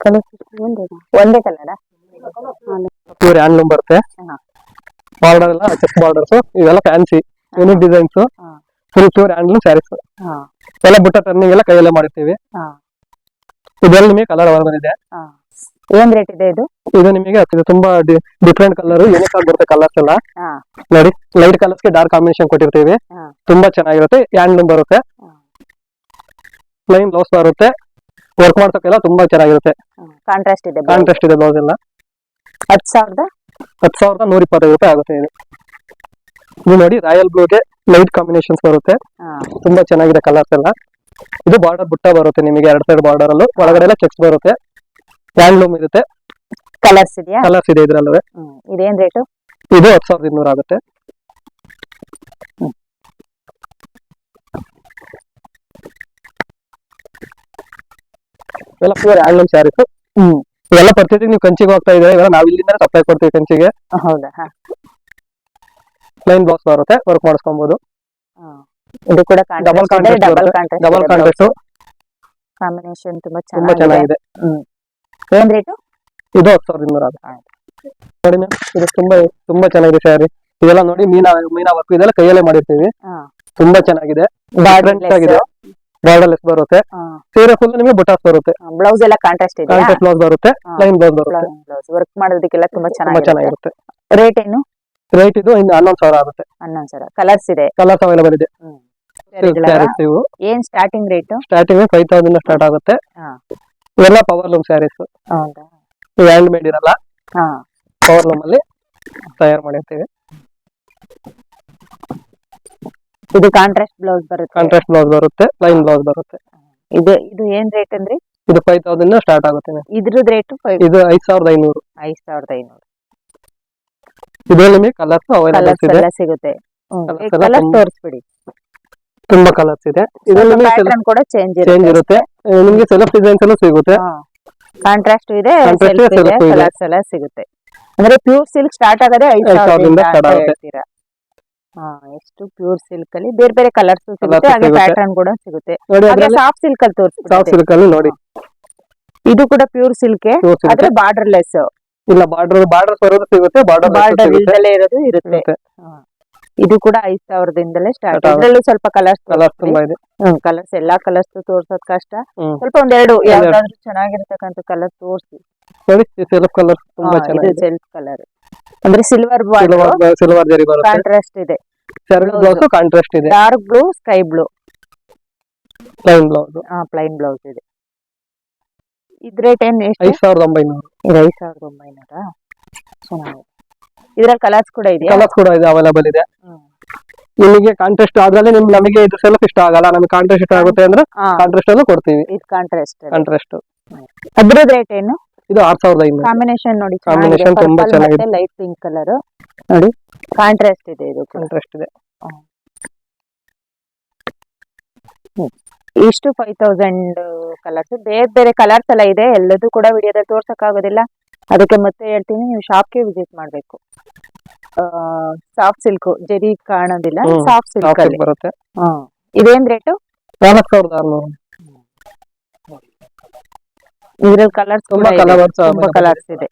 ಕಲರ್ಸ್ ಒಂದೇ ಕಲರ ಪ್ಯೂರ್ ಹ್ಯಾಂಡ್ಲೂಮ್ ಬರುತ್ತೆ. ಬಾರ್ಡರ್ ಎಲ್ಲ ಚೆಕ್ ಬಾರ್ಡರ್ಸ್ ಇವೆಲ್ಲ fancy unique designs. Full pure handloom saris ಹಾ. ಎಲ್ಲ ಬುಟ್ಟ ಟರ್ನಿಂಗ್ ಎಲ್ಲ ಕೈಯಲ್ಲೇ ಮಾಡಿರ್ತೀವಿ. ಹಾ. ಇದರಲ್ಲಿ ನಿಮಗೆ ಕಲರ್ ಅವೈಲೇಬಲ್ ಇದೆ ಹಾ. ಏನ್ ರೇಟ್ ಇದೆ ಇದು? ಇದು ನಿಮಗೆ ಇದು ತುಂಬಾ ಡಿಫ್ರೆಂಟ್ ಕಲರ್ ಯೂನಿಕ್ ಆಗಿ ಬರುತ್ತೆ ಕಲರ್ಸ್ ಎಲ್ಲ. ನೋಡಿ ಲೈಟ್ ಕಲರ್ಸ್ಗೆ ಡಾರ್ಕ್ ಕಾಂಬಿನೇಷನ್ ಕೊಟ್ಟಿರ್ತೀವಿ. ತುಂಬಾ ಚೆನ್ನಾಗಿರುತ್ತೆ ಹ್ಯಾಂಡ್ಲೂಮ್ ಬರುತ್ತೆ. ಪ್ಲೈನ್ ಬ್ಲೌಸ್ ಬರುತ್ತೆ. ವರ್ಕ್ ಮಾಡ್ಸೋಕೆಲ್ಲ ತುಂಬಾ ಚೆನ್ನಾಗಿರುತ್ತೆ. ಕಾಂಟ್ರಾಸ್ಟ್ ಇದೆ ಕಾಂಟ್ರಾಸ್ಟ್ ಇದೆ ಬ್ಲೌಸ್ ಎಲ್ಲ. ಹತ್ತು ಸಾವಿರದ? ಹತ್ತು ಸಾವಿರದ ನೂರ ಇಪ್ಪತ್ತೈದು ರೂಪಾಯಿ ಆಗುತ್ತೆ ಇದು. ಇದು ನೋಡಿ ರಾಯಲ್ ಬ್ಲೂಗೆ ಲೈಟ್ ಕಾಂಬಿನೇಷನ್ಸ್ ಬರುತ್ತೆ. ತುಂಬಾ ಚೆನ್ನಾಗಿದೆ ಕಲರ್ಸ್ ಎಲ್ಲ. ಇದು ಬಾರ್ಡರ್ ಬುಟ್ಟ ಬರುತ್ತೆ ನಿಮಗೆ ಎರಡ್ ಸೈಡ್ ಬಾರ್ಡರ್ ಅಲ್ಲೂ. ಒಳಗಡೆ ಎಲ್ಲ ಚೆಕ್ಸ್ ಬರುತ್ತೆ. ಹ್ಯಾಂಡ್ಲೂಮ್ ಇರುತ್ತೆ. ಕಲರ್ಸ್ ಇದೆಯಾ? ಕಲರ್ಸ್ ಇದೆ ಇದ್ರಲ್ಲೂ. ಇದೇನ್ ರೇಟು ಇದು ಹತ್ತು ಸಾವಿರದ ಇನ್ನೂರ ಆಗುತ್ತೆ. ಎಲ್ಲ ಪ್ಯೂರ್ ಹ್ಯಾಂಡ್ಲೂಮ್ ಸ್ಯಾರೀಸ್ ಹ್ಮ್. ಇವೆಲ್ಲ ಪರ್ಚೇಸಿಂಗ್ ನೀವು ಕಂಚಿಗೆ ಹೋಗ್ತಾ ಇದ್ರೆ ಇವಾಗ ನಾವು ಇಲ್ಲಿಂದ ಸಪ್ಲೈ ಕೊಡ್ತೀವಿ ಕಂಚಿಗೆ. ಹೌದಾ. ಪ್ಲೈನ್ ಬ್ಲೌಸ್ ಬರುತ್ತೆ ವರ್ಕ್ ಮಾಡಿಸ್ಕೊಬಹುದು ಇದು ಕೂಡ double contrast double contrast combination ತುಂಬಾ ತುಂಬಾ ಚೆನ್ನಾಗಿದೆ. ಚೆನ್ನಾಗಿದೆ. ಏನ್ ರೇಟು ಇದು ಹತ್ತು ಸಾವಿರದ ಇನ್ನೂರ ನೋಡಿ ಮ್ಯಾಮ್ ಇದು ತುಂಬಾ ತುಂಬಾ ಚೆನ್ನಾಗಿದೆ ಸ್ಯಾರಿ ಇದೆಲ್ಲ ನೋಡಿ ಮೀನಾ ಮೀನಾ ವರ್ಕ್ ಇದೆಲ್ಲ ಕೈಯಲ್ಲೇ ಮಾಡಿರ್ತೀವಿ. ತುಂಬಾ ಚೆನ್ನಾಗಿದೆ. ಆಗಿದೆ. ಬರುತ್ತೆ. ಸೀರೆ ಫುಲ್ ನಿಮಗೆ ಬುಟಾಸ್ ಬರುತ್ತೆ. ಬ್ಲೌಸ್ ಎಲ್ಲ ಕಾಂಟ್ರಾಸ್ಟ್ ಇದೆ ಕಾಂಟ್ರಾಸ್ಟ್ ಬ್ಲೌಸ್ ಬರುತ್ತೆ ಲೈನ್ ಬ್ಲೌಸ್ ಬರುತ್ತೆ. ವರ್ಕ್ ಮಾಡೋದಕ್ಕೆಲ್ಲ ತುಂಬಾ ತುಂಬಾ ಚೆನ್ನಾಗಿರುತ್ತೆ. ರೇಟ್ ಏನು? ರೇಟ್ ಇದು ಇನ್ನು ಹನ್ನೊಂದು ಸಾವಿರ ಆಗುತ್ತೆ. ಹನ್ನೊಂದು ಸಾವಿರ. ಕಲರ್ಸ್ ಇದೆ. ಕಲರ್ಸ್ ಅವೈಲೇಬಲ್ ಇದೆ. ಸ್ಯಾರಿಗಳ ಸ್ಯಾರೀಸ್ ಇವು. ಏನ್ starting rate starting five thousand start ಆಗುತ್ತೆ. ಹಾ. ಇವೆಲ್ಲ ಪವರ್ ಲೂಮ್ ಸ್ಯಾರೀಸ್ ಹೌದಾ? ಹ್ಯಾಂಡ್ ಮೇಡ್ ಇರಲ್ಲ. ಹಾ. ಪವರ್ ಲೂಮ್ ಅಲ್ಲಿ ತಯಾರು ಮಾಡಿರ್ತೀವಿ. ಇದು ಕಾಂಟ್ರಾಸ್ಟ್ ಬ್ಲೌಸ್ ಬರುತ್ತೆ. ಕಾಂಟ್ರಾಸ್ಟ್ ಬ್ಲೌಸ್ ಬರುತ್ತೆ. ಲೈನ್ ಬ್ಲೌಸ್ ಬರುತ್ತೆ. ಇದು ಇದು ಏನ್ ರೇಟ್ ಅಂದ್ರೆ? ಇದು ಫೈವ್ ತೌಸಂಡ್ ಸ್ಟಾರ್ಟ್ ಆಗುತ್ತೆ. ma'am. ಇದ್ರದ್ ರೇಟ್ ಇದು ಐದ್ ಸಾವಿರದ ಐನೂರು. ಐದ್ ಸಾವಿರದ ಐನೂರು. ಇದರಲ್ಲಿ ನಿಮಗೆ ಕಲರ್ಸ್ ಅವೈಲೇಬಲ್ ಕಲರ್ಸ್ ಇದೆ ಎಲ್ಲ ಸಿಗುತ್ತೆ. Colours ಎಲ್ಲ ಕಲರ್ ತುಂಬಾ- ತೋರಿಸ್ಬಿಡಿ. ತುಂಬಾ ಕಲರ್ಸ್ ಇದೆ. ಇದರಲ್ಲಿ ನಿಮಗೆ ಪ್ಯಾಟರ್ನ್ ಕೂಡ ಚೇಂಜ್ ಚೇಂಜ್ ಇರುತ್ತೆ. ಆ, ನಿಮ್ಗೆ ಸೆಲ್ಫ್ ಡಿಸೈನ್ಸ್ ಎಲ್ಲ ಸಿಗುತ್ತೆ. ಕಾಂಟ್ರಾಸ್ಟ್ ಇದೆ Contrast self ಇದೆ. ಕಲರ್ಸ್ ಎಲ್ಲ ಸಿಗುತ್ತೆ. ಅಂದ್ರೆ ಪ್ಯೂರ್ ಸಿಲ್ಕ್ ಸ್ಟಾರ್ಟ್ ಆಗೋದೇ ಐದು ಐದ್ ಸಾವಿರದಿಂದ ಸಾವಿರದಿಂದ start ಅಂತ ಆಗುತ್ತೆ. ಹೇಳ್ತೀರಾ? ಹಾ ಎಷ್ಟು ಪ್ಯೂರ್ ಸಿಲ್ಕ್ ಅಲ್ಲಿ ಬೇರೆ ಬೇರೆ ಕಲರ್ಸ್ ಸಿಗುತ್ತೆ ಹಾಗೆ ಸಿಗುತ್ತೆ. ಪ್ಯಾಟರ್ನ್ ಕೂಡ ಸಿಗುತ್ತೆ. ನೋಡಿ ಹಾಗೆ ಅದ್ರಲ್ಲಿ ಸಾಫ್ಟ್ ಸಿಲ್ಕ್ ಅಲ್ಲಿ ಸಾಫ್ಟ್ ಸಿಲ್ಕ್ ಅಲ್ಲಿ ನೋಡಿ. ಇದು ಕೂಡ ಪ್ಯೂರ್ ಸಿಲ್ಕ್. ಆದ್ರೆ ಬಾರ್ಡರ್ ಲೆಸ್ ಇಲ್ಲ ಬಾರ್ಡರ್ ಬಾರ್ಡರ್ ಬರೋದು ಸಿಗುತ್ತೆ ಬಾರ್ಡರ್ ಬಾರ್ಡರ್ ಇಲ್ದಲೇ ಇರೋದು ಇರುತ್ತೆ. ಇದು ಕೂಡ ಐದ್ ಸಾವಿರದಿಂದಲೇ ಸ್ಟಾರ್ಟ್ ಅದ್ರಲ್ಲೂ ಸ್ವಲ್ಪ ಕಲರ್ಸ್ ಕಲರ್ ತುಂಬಾ ಇದೆ. ಕಲರ್ಸ್ ಎಲ್ಲಾ ಕಲರ್ಸ್ ತೋರ್ಸೋದ್ ಕಷ್ಟ. ಸ್ವಲ್ಪ ಒಂದೆರಡು ಯಾವ್ದಾದ್ರು ಚೆನ್ನಾಗಿರ್ತಕ್ಕಂಥ ಕಲರ್ ತೋರಿಸಿ. ಸರಿ ಸಿಲ್ಕ್ ಕಲರ್ ತುಂಬಾ ಚೆನ್ನಾಗಿದೆ. ಸೆಲ್ಫ್ ಕಲರ್ ಅಂದ್ರೆ ಸಿಲ್ವರ್ ಸಿಲ್ವರ್ ಜರಿ ಬರುತ್ತೆ. ಕಾಂಟ್ರಾಸ್ಟ್ ಇದೆ. Blouse. ಬ್ಲೌಸ್ ಕಾಂಟ್ರಾಸ್ಟ್ ಇದೆ dark blue sky blue plain blouse plain blouse ಇದೆ. ಇದ್ ರೇಟ್ ಏನ್ ಎಷ್ಟು? ಐದ್ ಸಾವಿರದ ಒಂಬೈನೂರು. ಇದು ಐದ್ ಸಾವಿರದ ಒಂಬೈನೂರ? ಚೆನ್ನಾಗಿದೆ ಇದ್ರಲ್ಲಿ ಕಲರ್ಸ್ ಕೂಡ ಇದೆ ಕಲರ್ಸ್ ಕೂಡ ಇದೆ ಅವೈಲೇಬಲ್ ಇದೆ. ಹ್ಮ್. ನಿಮಗೆ ಕಾಂಟ್ರಾಸ್ಟ್ ಆದ್ರೆ ನಿಮ್ ನಮಗೆ ಇದು ಸೆಲ್ಫ್ ಇಷ್ಟ ಆಗಲ್ಲ. ನಮಗೆ ಕಾಂಟ್ರಾಸ್ಟ್ ಇಷ್ಟ ಆಗುತ್ತೆ ಅಂದ್ರೆ ಹಾ. ಕಾಂಟ್ರಾಸ್ಟ್ ಅಲ್ಲೂ ಕೊಡ್ತೀವಿ. ಇದು ಕಾಂಟ್ರಾಸ್ಟ್ ಕಾಂಟ್ರಾಸ್ಟ್ ಅದ್ರದ್ದು ರೇಟ್ ಏನು? ಇದು ಆರ್ ಸಾವಿರದ ಐನೂರು. ಕಾಂಬಿನೇಷನ್ ನೋಡಿ ಕಾಂಬಿನೇಷನ್ ತುಂಬಾ ಚೆನ್ನಾಗಿದೆ. ಲೈಟ್ ಪಿಂಕ್ ಕಲರ್ ನೋಡಿ. ಕಾಂಟ್ರಾಸ್ಟ್ ಇದೆ ಇದು ಕೂಡ. ಕಾಂಟ್ರಾಸ್ಟ್ ಇದೆ. ಇಷ್ಟು ಫೈವ್ ತೌಸಂಡ್ ಕಲರ್ಸ್ ಬೇರೆ ಬೇರೆ ಕಲರ್ಸ್ ಎಲ್ಲ ಇದೆ. ಎಲ್ಲದೂ ಕೂಡ ವಿಡಿಯೋದಲ್ಲಿ ತೋರ್ಸಕ್ ಆಗೋದಿಲ್ಲ ಅದಕ್ಕೆ ಮತ್ತೆ ಹೇಳ್ತೀನಿ ನೀವು ಶಾಪ್ಗೆ ವಿಸಿಟ್ ಮಾಡ್ಬೇಕು. ಸಾಫ್ಟ್ ಸಿಲ್ಕ್ ಜರಿ ಕಾಣೋದಿಲ್ಲ. ಸಾಫ್ಟ್ ಸಿಲ್ಕ್ ಅಲ್ಲಿ. ಬರುತ್ತೆ. ಇದೇನ್ ರೇಟು ನಾಲ್ಕು ಸಾವಿರದ ಆರ್ನೂರು. ಇದ್ರಲ್ಲಿ ಕಲರ್ಸ್ ತುಂಬಾ ಕಲರ್ಸ್ ತುಂಬಾ ಕಲರ್ಸ್ ಇದೆ.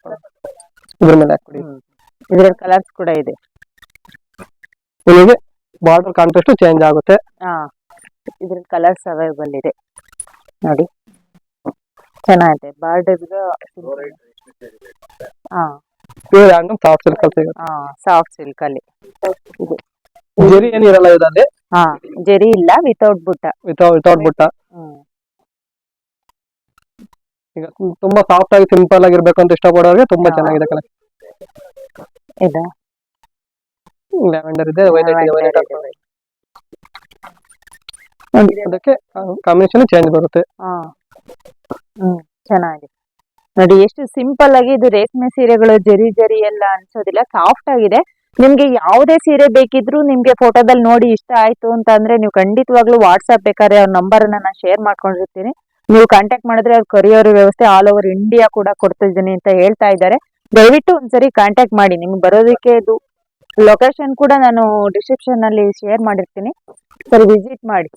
ಇದ್ರ ಮೇಲೆ ಹಾಕ್ಬಿಡಿ. ಇದ್ರಲ್ಲಿ ಕಲರ್ಸ್ ಕೂಡ ಇದೆ. ನಿಮಗೆ ಬಾರ್ಡರ್ ಕಾಂಟ್ರಾಸ್ಟ್ ಚೇಂಜ್ ಆಗುತ್ತೆ. ಹಾ ಇದ್ರಲ್ಲಿ ಕಲರ್ಸ್ ಅವೈಲೇಬಲ್ ಇದೆ. ನೋಡಿ. ಚೆನ್ನಾಗಿದೆ. ಬಾರ್ಡರ್ ಹಾ ಪ್ಯೂರ್ ಹ್ಯಾಂಡ್ ಸಾಫ್ಟ್ ಸಿಲ್ಕ್ ಅಲ್ಲಿ ಸಿಗುತ್ತೆ. ಹಾ ಸಾಫ್ಟ್ ಸಿಲ್ಕ್ ಅಲ್ಲಿ. ಜರಿ ಏನಿರಲ್ಲ ಇದರಲ್ಲಿ? ಹಾ ಜರಿ ಇಲ್ಲ ವಿತೌಟ್ ಬುಟ್ಟ. ವಿತೌಟ್ ವಿತೌಟ್ ಬುಟ್ಟ. ಈಗ ತುಂಬಾ ಸಾಫ್ಟ್ ಆಗಿ ಸಿಂಪಲ್ ಆಗಿರ್ಬೇಕು ಅಂತ ಇಷ್ಟಪಡೋರಿಗೆ ತುಂಬಾ ಚೆನ್ನಾಗಿದೆ ಕಲರ್. ಇದು? ಲ್ಯಾವೆಂಡರ್ ಇದೆ ವೈಲೆಟ್ ಇದೆ ವೈಲೆಟ್ ಅದಕ್ಕೆ ಕಾಂಬಿನೇಷನ್ ಚೇಂಜ್ ಬರುತ್ತೆ. ಹಾ. ಹ್ಮ್ ಚೆನ್ನಾಗಿದೆ. ನೋಡಿ ಎಷ್ಟು ಸಿಂಪಲ್ ಆಗಿ ಇದು ರೇಷ್ಮೆ ಸೀರೆಗಳು ಜರಿ ಜರಿ ಎಲ್ಲ ಅನ್ಸೋದಿಲ್ಲ ಸಾಫ್ಟ್ ಆಗಿದೆ. ನಿಮ್ಗೆ ಯಾವುದೇ ಸೀರೆ ಬೇಕಿದ್ರು ನಿಮ್ಗೆ ಫೋಟೋದಲ್ಲಿ ನೋಡಿ ಇಷ್ಟ ಆಯ್ತು ಅಂತ ಅಂದ್ರೆ ನೀವು ಖಂಡಿತವಾಗ್ಲೂ ವಾಟ್ಸ್ಆಪ್ ಬೇಕಾದ್ರೆ ಅವ್ರ ನಂಬರ್ ನಾನು ಶೇರ್ ಮಾಡ್ಕೊಂಡಿರ್ತೀನಿ. ನೀವು ಕಾಂಟ್ಯಾಕ್ಟ್ ಮಾಡಿದ್ರೆ ಅವ್ರು ಕರಿಯೋರ್ ವ್ಯವಸ್ಥೆ ಆಲ್ ಓವರ್ ಇಂಡಿಯಾ ಕೂಡ ಕೊಡ್ತಿದ್ದೀನಿ ಅಂತ ಹೇಳ್ತಾ ಇದ್ದಾರೆ. ದಯವಿಟ್ಟು ಒಂದ್ಸರಿ ಕಾಂಟ್ಯಾಕ್ಟ್ ಮಾಡಿ ನಿಮ್ಗೆ ಬರೋದಕ್ಕೆ ಇದು ಲೊಕೇಶನ್ ಕೂಡ ನಾನು ಡಿಸ್ಕ್ರಿಪ್ಷನ್ ಅಲ್ಲಿ ಶೇರ್ ಮಾಡಿರ್ತೀನಿ. ಸರಿ ವಿಸಿಟ್ ಮಾಡಿ.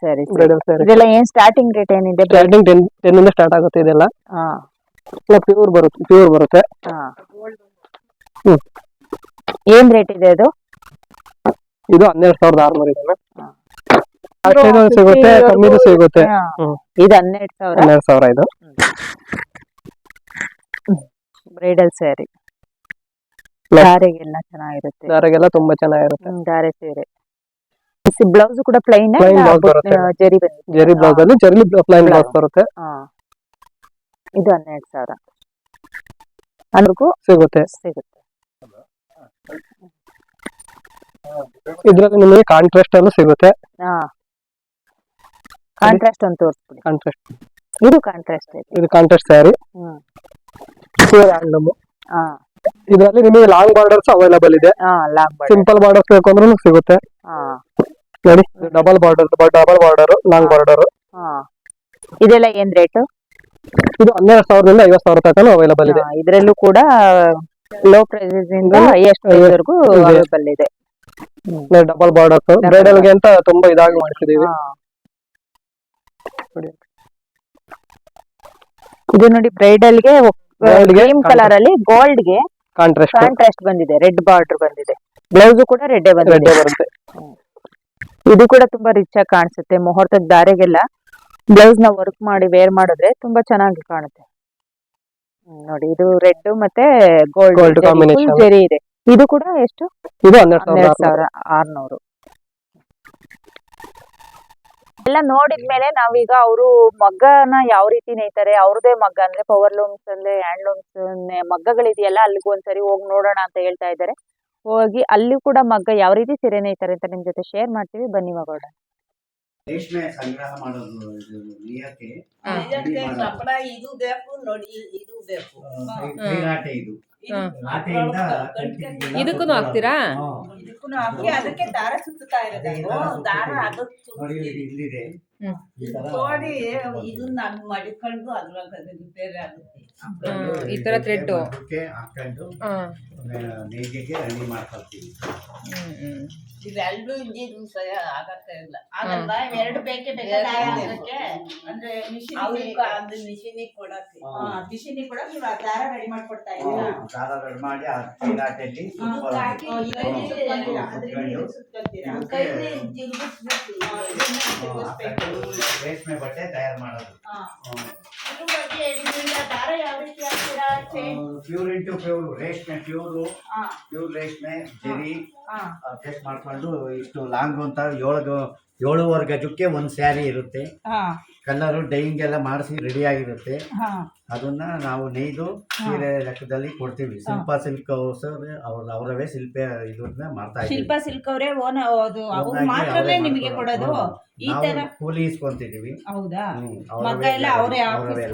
ಸ್ಯಾರೀಸ್ ಬ್ರೈಡಲ್ ಸ್ಯಾರಿ ಇದೆಲ್ಲ ಏನ್ ಸ್ಟಾರ್ಟಿಂಗ್ ರೇಟ್ ಏನಿದೆ? ಸ್ಟಾರ್ಟಿಂಗ್ ಟೆನ್ ಟೆನ್ ಇಂದ ಸ್ಟಾರ್ಟ್ ಆಗುತ್ತೆ ಇದೆಲ್ಲ. ಹಾ. ಪ್ಯೂರ್ ಬರುತ್ತೆ ಪ್ಯೂರ್ ಬರುತ್ತೆ. ಹಾ. ಹ್ಮ್. ಏನ್ ರೇಟ್ ಇದೆ ಅದು? ಇದು ಹನ್ನೆರಡು ಸಾವಿರದ ಆರ್ನೂರು ಇದೆ. ಅಷ್ಟೇನು ಸಿಗುತ್ತೆ ಕಮ್ಮಿದು ಸಿಗುತ್ತೆ. ಹಾ. ಹ್ಮ್. ಇದು ಹನ್ನೆರಡು ಸಾವಿರ? ಹನ್ನೆರಡು ಸಾವಿರ ಇದು. ಬ್ರೈಡಲ್ ಸ್ಯಾರಿ. ದಾರೆಗೆಲ್ಲ ಚೆನ್ನಾಗಿರುತ್ತೆ. ದಾರೆಗೆಲ್ಲ ತುಂಬಾ ಚೆನ್ನಾಗಿರುತ್ತೆ. ಹ್ಮ್, ದಾರೆ ಸೀರೆ. ಬ್ಲೌಸ್ ಕೂಡ ಪ್ಲೈನ್ ಬರುತ್ತೆ. ಜರಿ ಜರಿ ಬ್ಲೌಸ್ ಅಲ್ಲಿ ಜರಿ ಪ್ಲೈನ್. ಬ್ಲೌಸ್ ಬರುತ್ತೆ. ಇದು ಹನ್ನೆರಡು ಸಾವಿರ. ಅದಕ್ಕೂ ಸಿಗುತ್ತೆ. ಸಿಗುತ್ತೆ. ಇದ್ರಲ್ಲಿ ನಿಮಗೆ ಕಾಂಟ್ರಾಸ್ಟ್ ಅಲ್ಲೂ ಸಿಗುತ್ತೆ. ಹಾ. ಕಾಂಟ್ರಾಸ್ಟ್ ಅಂತ ತೋರಿಸ್ಬಿಡಿ. ಕಾಂಟ್ರಾಸ್ಟ್ ಇದು ಕಾಂಟ್ರಾಸ್ಟ್ ಇದು ಕಾಂಟ್ರಾಸ್ಟ್ ಸ್ಯಾರಿ ಹ್ಯಾಂಡ್ಲೂಮ್ ಹಾ. ಇದರಲ್ಲಿ ನಿಮಗೆ ಲಾಂಗ್ ಬಾರ್ಡರ್ಸ್ ಅವೈಲೇಬಲ್ ಇದೆ. ಸಿಂಪಲ್ ಬಾರ್ಡರ್ಸ್ ಬೇಕು ಅಂದ್ರೂ ಸಿಗುತ್ತೆ. ನೋಡಿ. Double border double border long border ಇದೆಲ್ಲ ಏನ್ ರೇಟ್ ಇದು ಹನ್ನೆರಡು ಸಾವಿರದಿಂದ ಐವತ್ತು ಸಾವಿರ ತನಕ ಅವೈಲಬಲ್ ಇದೆ. ಇದರಲ್ಲೂ ಕೂಡ ಲೋ ಪ್ರೈಸಸ್ ಇಂದ. ಹೈಯೆಸ್ಟ್ ಪ್ರೈಸ್ ಅವೈಲಬಲ್ ಇದೆ. ಡಬಲ್ ಬಾರ್ಡರ್ ಬ್ರೈಡಲ್ಗೆ ಅಂತ ತುಂಬಾ ಇದಾಗಿ. ನೋಡಿ. ಇದು ನೋಡಿ ಬ್ರೈಡಲ್ಗೆ ಕ್ರೀಮ್ ಕಲರ್ ಅಲ್ಲಿ ಗೋಲ್ಡ್ಗೆ ಕಾಂಟ್ರಾಸ್ಟ್ ಕಾಂಟ್ರಾಸ್ಟ್ ಬಂದಿದೆ ರೆಡ್ ಬಾರ್ಡರ್ ಬಂದಿದೆ. ಬ್ಲೌಸ್ ಕೂಡ ರೆಡ್ ರೆಡ್ ಬಂದಿದೆ. ಬರುತ್ತೆ ಇದು ಕೂಡ ತುಂಬಾ ರಿಚ್ ಆಗಿ ಕಾಣಿಸುತ್ತೆ. ಮುಹೂರ್ತದ ದಾರೆಗೆಲ್ಲ ಬ್ಲೌಸ್ನ ವರ್ಕ್ ಮಾಡಿ ವೇರ್ ಮಾಡಿದ್ರೆ ತುಂಬಾ ಚೆನ್ನಾಗಿ ಕಾಣುತ್ತೆ. ನೋಡಿ ಇದು ರೆಡ್ ಮತ್ತೆ ಗೋಲ್ಡ್ ಗೋಲ್ಡ್ ಕಾಂಬಿನೇಷನ್ ಜರಿ ಇದೆ. ಇದು ಕೂಡ ಎಷ್ಟು? ಇದು ಹನ್ನೆರಡು ಸಾವಿರ ಆರ್ನೂರು. ಎಲ್ಲ ನೋಡಿದ್ಮೇಲೆ ನಾವೀಗ ಅವರು ಮಗ್ಗನ ಯಾವ ರೀತಿ ನೇಯ್ತಾರೆ ಅವ್ರದೇ ಮಗ್ಗ ಅಂದ್ರೆ ಪವರ್ ಲೂಮ್ಸ್ ಅಲ್ಲಿ ಹ್ಯಾಂಡ್ ಲೂಮ್ಸ್ ಮಗ್ಗಗಳಿದೆಯಲ್ಲ ಅಲ್ಲಿಗೂ ಒಂದ್ಸರಿ ಹೋಗಿ ನೋಡೋಣ ಅಂತ ಹೇಳ್ತಾ ಇದ್ದಾರೆ. ಹೋಗಿ ಅಲ್ಲಿ ಕೂಡ ಮಗ್ಗ ಯಾವ ರೀತಿ ಸೀರೆ ನೇಯ್ತಾರೆ ಅಂತ ನಿಮ್ ಜೊತೆ ಶೇರ್ ಮಾಡ್ತೀವಿ. ಬನ್ನಿ ಮಗೋಣ ರೇಷ್ಮೆ ಸಂಗ್ರಹ ಮಾಡೋದು ಇದು ನಿಯಕ್ಕೆ ಇದಕ್ಕೆ ಕಪಡ ಇದು ಬೇಕು ನೋಡಿ ಇದು ಬೇಕು. ಕೈ- ಇದು. ನಾಟಿಯಿಂದ ಇದಕ್ಕೂನು ಹಾಕ್ತೀರಾ? ಇದಕ್ಕೂ ಹಾಕಿ ಅದಕ್ಕೆ ದಾರ ಸುತ್ತಾ ಇರೋದು ದಾರ ಅದು. ನೋಡಿ ಇಲ್ಲಿದೆ. ಇದನ್ನ ಮಡಿಕೊಂಡು ಅದ್ರೊಳಗೆ ಅದು ಬೇರೆ ಆಗುತ್ತೆ ಈ ತರ ಥ್ರೆಡ್ ಹಾಕೊಂಡು ನೇಗಿಗೆ ಹಣಿ ಮಾಡ್ಕೊಳ್ತೀವಿ. ಇಂಜಿನ್ ಆಗತ್ತೆ ಇಲ್ಲ. ಆಗಲ್ವಾ? ಎರಡು ಬೇಕೇ? ಅಂದ್ರೆ ಮಿಷಿನ್ ಮಿಷಿನಿಗೆ ಕೊಡಕ್ಕೆ. ಮಿಷಿನ್ ಕೂಡ ನೀವು ಆ ದಾರ ರೆಡಿ ಮಾಡ್ಕೊಡ್ತಾ ಇದ್ದೀರಾ? ದಾರ ರೆಡಿ ಮಾಡಿ ಆ ಚೀಲಾಟಲ್ಲಿ ಬಟ್ಟೆ ತಯಾರು ಮಾಡೋದು. ದಾರ ಯಾವ ರೀತಿ ಹಾಕ್ತೀರಾ ಪ್ಯೂರ್ ಇಂಟು ಪ್ಯೂರ್ ರೇಷ್ಮೆ ಪ್ಯೂರು ಪ್ಯೂರ್ ರೇಷ್ಮೆ ಜರಿ ಅಡ್ಜಸ್ಟ್ ಮಾಡ್ಕೊಂಡು ಇಷ್ಟು ಲಾಂಗ್ ಅಂತ ಏಳು ಏಳುವರೆ ಗಜಕ್ಕೆ ಒಂದು ಸ್ಯಾರಿ ಇರುತ್ತೆ. ಕಲರ್ ಡೈಯಿಂಗ್ ಎಲ್ಲ ಮಾಡಿಸಿ ರೆಡಿ ಆಗಿರುತ್ತೆ. ಅದನ್ನ ನಾವು ನೇಯ್ದು ಸೀರೆ ಲೆಕ್ಕದಲ್ಲಿ ಕೊಡ್ತೀವಿ. ಶಿಲ್ಪ ಸಿಲ್ಕ್ ಹೌಸ್ ಅವ್ರ ಅವರವೇ ಶಿಲ್ಪ ಇದನ್ನ ಮಾಡ್ತಾ ಶಿಲ್ಪ ಸಿಲ್ಕ್ ಅವರೇ ಓನ್ ಅದು ಮಾತ್ರವೇ ನಿಮಗೆ. ಕೊಡೋದು. ಈ ತರ ಕೂಲಿ ಇಸ್ಕೊಂತಿದೀವಿ ಹೌದಾ? ಮಗ ಎಲ್ಲ ಅವರೇ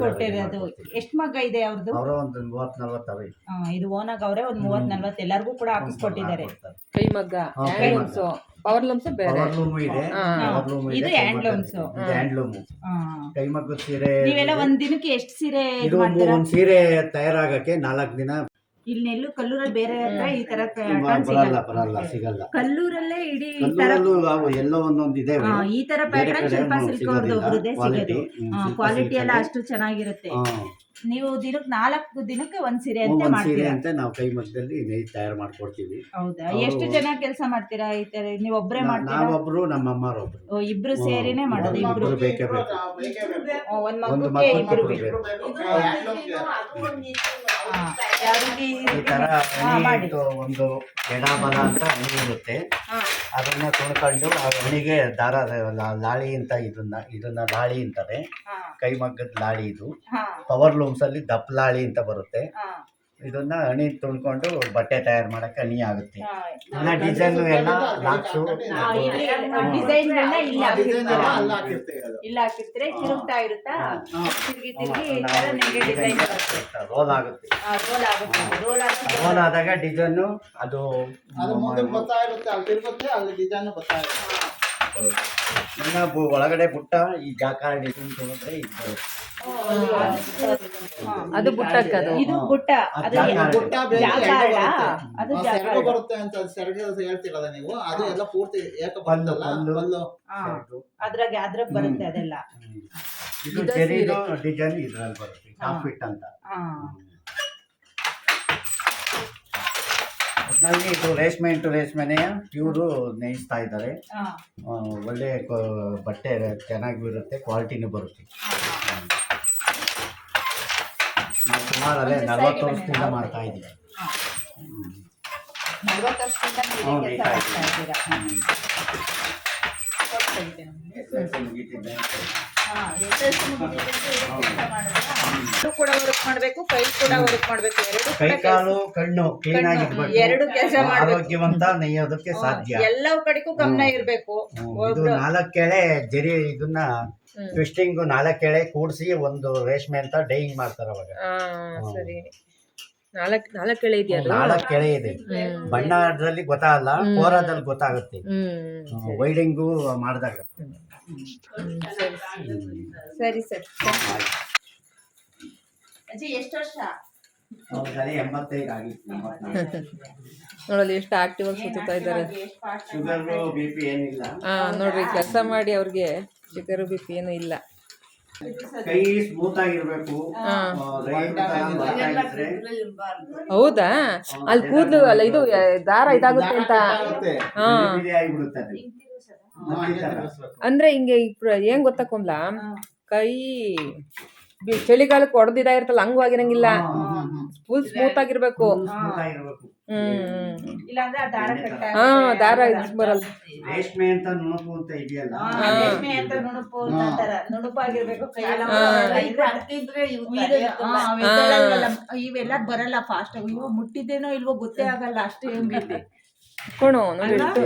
ಕೊಟ್ಟಿರೋದು ಮಾಡ್ಕೊಡ್ತೀವಿ. ಎಷ್ಟು ಮಗ್ಗ ಇದೆ ಅವ್ರದ್ದು ಅವರ ಒಂದು ಮೂವತ್ ನಲ್ವತ್ತು ಅವೆ ಇದು ಓನಾಗ ಅವರೇ ಒಂದ್ ಮೂವತ್ ನಲ್ವತ್ ಎಲ್ಲರಿಗೂ ಕೂಡ ಹಾಕಿಸ್ಕೊಟ್ಟಿದ್ದಾರೆ. ಕೈ ಮಗ್ಗ ಹ್ಯಾಂಡ್ಲೂಮ್ಸ್ ಕೈ ಪವರ್ ಲೂಮ್ಸ್ ಬೇರೆ. ಪವರ್ ಲೂಮ್ ಇದೆ ಪವರ್ ಲೂಮ್ ಇದು ಹ್ಯಾಂಡ್ಲೂಮ್ಸ್ ಹ್ಯಾಂಡ್ಲೂಮ್ ಆ. ಕೈಮಗ್ಗದ ಸೀರೆ ನೀವೆಲ್ಲ ಒಂದ್ ದಿನಕ್ಕೆ ಎಷ್ಟು ಸೀರೆ ಇದು ಮಾಡ್ತೀರಾ? ಒಂದ್ ಸೀರೆ ತಯಾರಾಗಕ್ಕೆ ನಾಲ್ಕು ದಿನ ಇಲ್ಲೆಲ್ಲೂ ಕಲ್ಲೂರಲ್ಲಿ ಬೇರೆ ಹತ್ರ ಈ ತರ ಬರಲ್ಲ ಸಿಗಲ್ಲ. ಬರಲ್ಲ ಸಿಗಲ್ಲ. ಕಲ್ಲೂರಲ್ಲೇ ಇಡೀ ಈ ತರ ಕಲ್ಲೂರಲ್ಲೂ ಅವು ಎಲ್ಲೋ ಒಂದೊಂದು ಇದೆ. ಆ, ಈ ತರ ಬೇರೆ ಪ್ಯಾಟರ್ನ್ ಕಡೆ ಶಿಲ್ಪ ಏನು ಸಿಲ್ಕ್ ಅವ್ರದ್ದು ಸಿಗೋದಿಲ್ಲ. ಒಬ್ರದ್ದೇ Quality, ಸಿಗೋದು. ಹ್ಮ್, ಶಿಲ್ಪ ಕ್ವಾಲಿಟಿ ಎಲ್ಲ ಅಷ್ಟು ಚೆನ್ನಾಗಿರುತ್ತೆ. ಹಾ. ನೀವು ದಿನಕ್ಕೆ ನಾಲ್ಕು ದಿನಕ್ಕೆ ಒಂದ್ ಸೀರೆ ಅಂತ ಒಂದ್ ಸೀರೆ ಮಾಡ್ತೀರಾ? ಅಂತ ನಾವು ಕೈ ಮಗ್ಗದಲ್ಲಿ ನೇಯ್ ತಯಾರು ಮಾಡ್ಕೊಡ್ತೀವಿ. ಹೌದಾ? ಅವ್ರು- ಎಷ್ಟು ಜನ ಕೆಲಸ ಮಾಡ್ತೀರಾ ಈ ತರ? ನೀವು ಒಬ್ರೇ ನಾ- ಮಾಡ್ತೀರಾ? ನಾವೊಬ್ರು ನಮ್ಮ ಅಮ್ಮರೊಬ್ರು ಓ, ಇಬ್ರು ಸೇರಿನೇ ಮಾಡೋದು ಇಬ್ರು ಇಬ್ರು ಬೇಕೇ ಬೇಕು. ಓ, ಒಂದ್ ಮಕ್ಕಳು ಇಬ್ರು ಬೇಕು. ಬೇಕು. ಹಾ. ಯಾವ ರೀತಿ ಈ ತರ ಮಾಡಿ. ಒಂದು ಎಡಬಲ ಅಂತ ಹಣಿ ಇರುತ್ತೆ. ಅದನ್ನ ತೊಳ್ಕೊಂಡು ಆ ಹಣಿಗೆ ದಾರ ಲಾ- ಲಾಳಿ ಅಂತ ಇದನ್ನ ಇದನ್ನ ಲಾಳಿ ಅಂತಾರೆ. ಕೈಮಗ್ಗದ ಲಾಳಿ ಇದು. ಪವರ್ ಲೂಮ್ಸ್ ಅಲ್ಲಿ ದಪ್ಪ ಲಾಳಿ ಅಂತ ಬರುತ್ತೆ. ಇದನ್ನ ಹಣಿ ತುಂಡ್ಕೊಂಡು ಬಟ್ಟೆ ತಯಾರು ಮಾಡಕ್ಕೆ ಹಣಿ ಆಗುತ್ತೆ. ಎಲ್ಲ ಡಿಸೈನ್ ಎಲ್ಲ ಡಿಸೈನ್ ಎಲ್ಲ ಇಲ್ಲಿ ಹಾಕಿರ್ತೀರಾ. ಇಲ್ಲ ಹಾಕಿರ್ತೀರಾ ತಿರುಗ್ತಾ ಇರುತ್ತಾ? ತಿರುಗಿ ತಿರುಗಿ ಈ ತರ ನಿಮ್ಗೆ ಡಿಸೈನ್ ಬರುತ್ತೆ. ರೋಲ್ ಆಗುತ್ತೆ. ರೋಲ್ ಆಗುತ್ತೆ ರೋಲ್ ಆಗುತ್ತೆ. ರೋಲ್ ಆದಾಗ ಡಿಸೈನ್ ಅದು ಮುಂದೆ ಬರ್ತಾ ಇರುತ್ತೆ ಅಲ್ಲಿ ತಿರುಗುತ್ತೆ ಅಲ್ಲಿ ಡಿಸೈನ್ ಬರ್ತಾ ಇರುತ್ತೆ. ಇನ್ನ ಒಳಗಡೆ ಬುಟ್ಟ ಈ ಜಾಕಾರಡಿ ಇದು. ಬರುತ್ತೆ. ಅದು. ಬುಟ್ಟಕ್ಕದು ಇದು ಬುಟ್ಟ. ಅದು ಅದು ಜಾಕಾರ್ಡ್. ಬೇರೆ ಬರುತ್ತೆ. ಅದು ಆ ಜಾಕಾರ್ಡ್. ಸೆರಗು ಬರುತ್ತೆ ಅಂತ ಸೆರಗು ಹೇಳ್ತಿರಲ್ಲ ನೀವು? ಅದು ಎಲ್ಲ ಪೂರ್ತಿ ಯಾಕೆ ಪಲ್ಲು, ಬರ್ತಲ್ಲ ಪಲ್ಲು. ಪಲ್ಲು. ಹಾ, ಸೆರಗು. ಅದ್ರಾಗೆ ಅದ್ರಾಗ ಬರುತ್ತೆ ಅದೆಲ್ಲ. ಇದು ಇದು ಜರಿದು ಡಿಸೈನ್ ಇದ್ರಲ್ಲಿ ಬರುತ್ತೆ. ಕಾಫಿಟ್ ಫಿಟ್ ಅಂತ. ಹಾ. ಒಟ್ನಲ್ಲಿ ಇದು ರೇಷ್ಮೆ ಇಂಟು ರೇಷ್ಮೆನೆ ಪ್ಯೂರು ನೇಯಿಸ್ತಾ ಇದ್ದಾರೆ. ಒಳ್ಳೆ ಬಟ್ಟೆ ಚೆನ್ನಾಗಿ ಬರುತ್ತೆ ಕ್ವಾಲಿಟಿನೂ ಬರುತ್ತೆ. ನಾವು ಸುಮಾರು ಅಲ್ಲೇ ನಲ್ವತ್ತು ವರ್ಷದಿಂದ. ಮಾಡ್ತಾ ಇದ್ದೀವಿ. ನಲ್ವತ್ತು ಕೂಡ ವರ್ಕ್ ಮಾಡ್ಬೇಕು ಕೈ ಕೂಡ ವರ್ಕ್ ಮಾಡ್ಬೇಕು. ಎರಡು ಕೈ ಕಾಲು ಕಣ್ಣು ಕ್ಲೀನ್ ಕಣ್ಣು, ಆಗಿರ್ಬೇಕು. ಎರಡು ಕೆಲಸ ಮಾಡ್ಬೇಕು. ಆರೋಗ್ಯವಂತ ನೆಯ್ಯೋದಕ್ಕೆ ಸಾಧ್ಯ. ಎಲ್ಲವೂ ಕಡೆಗೂ ಗಮನ. ಇರ್ಬೇಕು. ಹ್ಮ್. ಇದು ಒಬ್ರು ನಾಲ್ಕೆಳೆ ಜರಿ ಇದನ್ನ ಹ್ಮ್. ಟ್ವಿಸ್ಟಿಂಗ್ ನಾಲ್ಕೆಳೆ ಕೂಡಿಸಿ ಒಂದು ರೇಷ್ಮೆ ಅಂತ ಡೈಯಿಂಗ್ ಮಾಡ್ತಾರೆ ಅವಾಗ. ಆ, ಸರಿ. ನಾಲ್ಕು ನಾಲ್ಕು ಎಳೆ ಇದೆಯಾ ಅದು? ನಾಲ್ಕೆಳೆ ಇದೆ. ಹ್ಮ್. ಬಣ್ಣದಲ್ಲಿ ಗೊತ್ತಾಗಲ್ಲ ಕೋರಾದಲ್ಲಿ ಗೊತ್ತಾಗುತ್ತೆ. ಹ್ಮ್. ವೈಡಿಂಗು ಮಾಡಿದಾಗ. ಸರಿ ಸರಿ. ಸರಿ ಅಜ್ಜಿ ಎಷ್ಟು ವರ್ಷ? ಅವ್ರಿಗಲ್ಲಿ ಎಂಬತ್ತೈದು ಆಗಿತ್ತು ನೋಡಲ್ಲಿ ಎಷ್ಟು ಆಕ್ಟಿವ್ ಆಗಿ ಸುತ್ತಾ ಇದ್ದಾರೆ. ಶುಗರು ಬಿ ಪಿ ಏನಿಲ್ಲ. ಹಾ ನೋಡ್ರಿ ಕೆಲಸ ಮಾಡಿ ಅವ್ರಿಗೆ ಶುಗರ್ ಬಿ ಪಿ ಏನು ಇಲ್ಲ. ಕೈ ಸ್ಮೂತ್ ಆಗಿರ್ಬೇಕು. ಹೌದಾ? ಅಲ್ಲಿ ಕೂದಲು ಅಲ್ಲ ಇದು ದಾರ ಇದಾಗುತ್ತೆ ಅಂತ. ಹಾ. ಹಂಗೆ. ಅಂದ್ರೆ ಹಿಂಗೆ ಏನ್ ಗೊತ್ತಾ ಕೈ ಚಳಿಗಾಲಕ್ಕೆ ಹೊಡೆದಿದ ಇರ್ತಲ್ಲ ಹಂಗೂ ಆಗಿರಂಗಿಲ್ಲ. ಫುಲ್ ಸ್ಮೂತ್ ಆಗಿರ್ಬೇಕು. ಸ್ಮೂತ್ ಆಗಿರ್ಬೇಕು. ಹ್ಮ್ ದಾರ ಹಾ ಬರಲ್ಲ. ರೇಷ್ಮೆ ಅಂತ ನುಣುಪು ಅಂತ ಇದೆಯಲ್ಲ? ಇವೆಲ್ಲ- ಬರಲ್ಲ ಫಾಸ್ಟ್ ಇವು ಮುಟ್ಟಿದ್ದೇನೋ ಇಲ್ವೋ ಗೊತ್ತೇ ಆಗಲ್ಲ ಅಷ್ಟೇ ಹೆಂಗೈತೆ ಕೊಣು ನೋಡಿ? ಎಷ್ಟು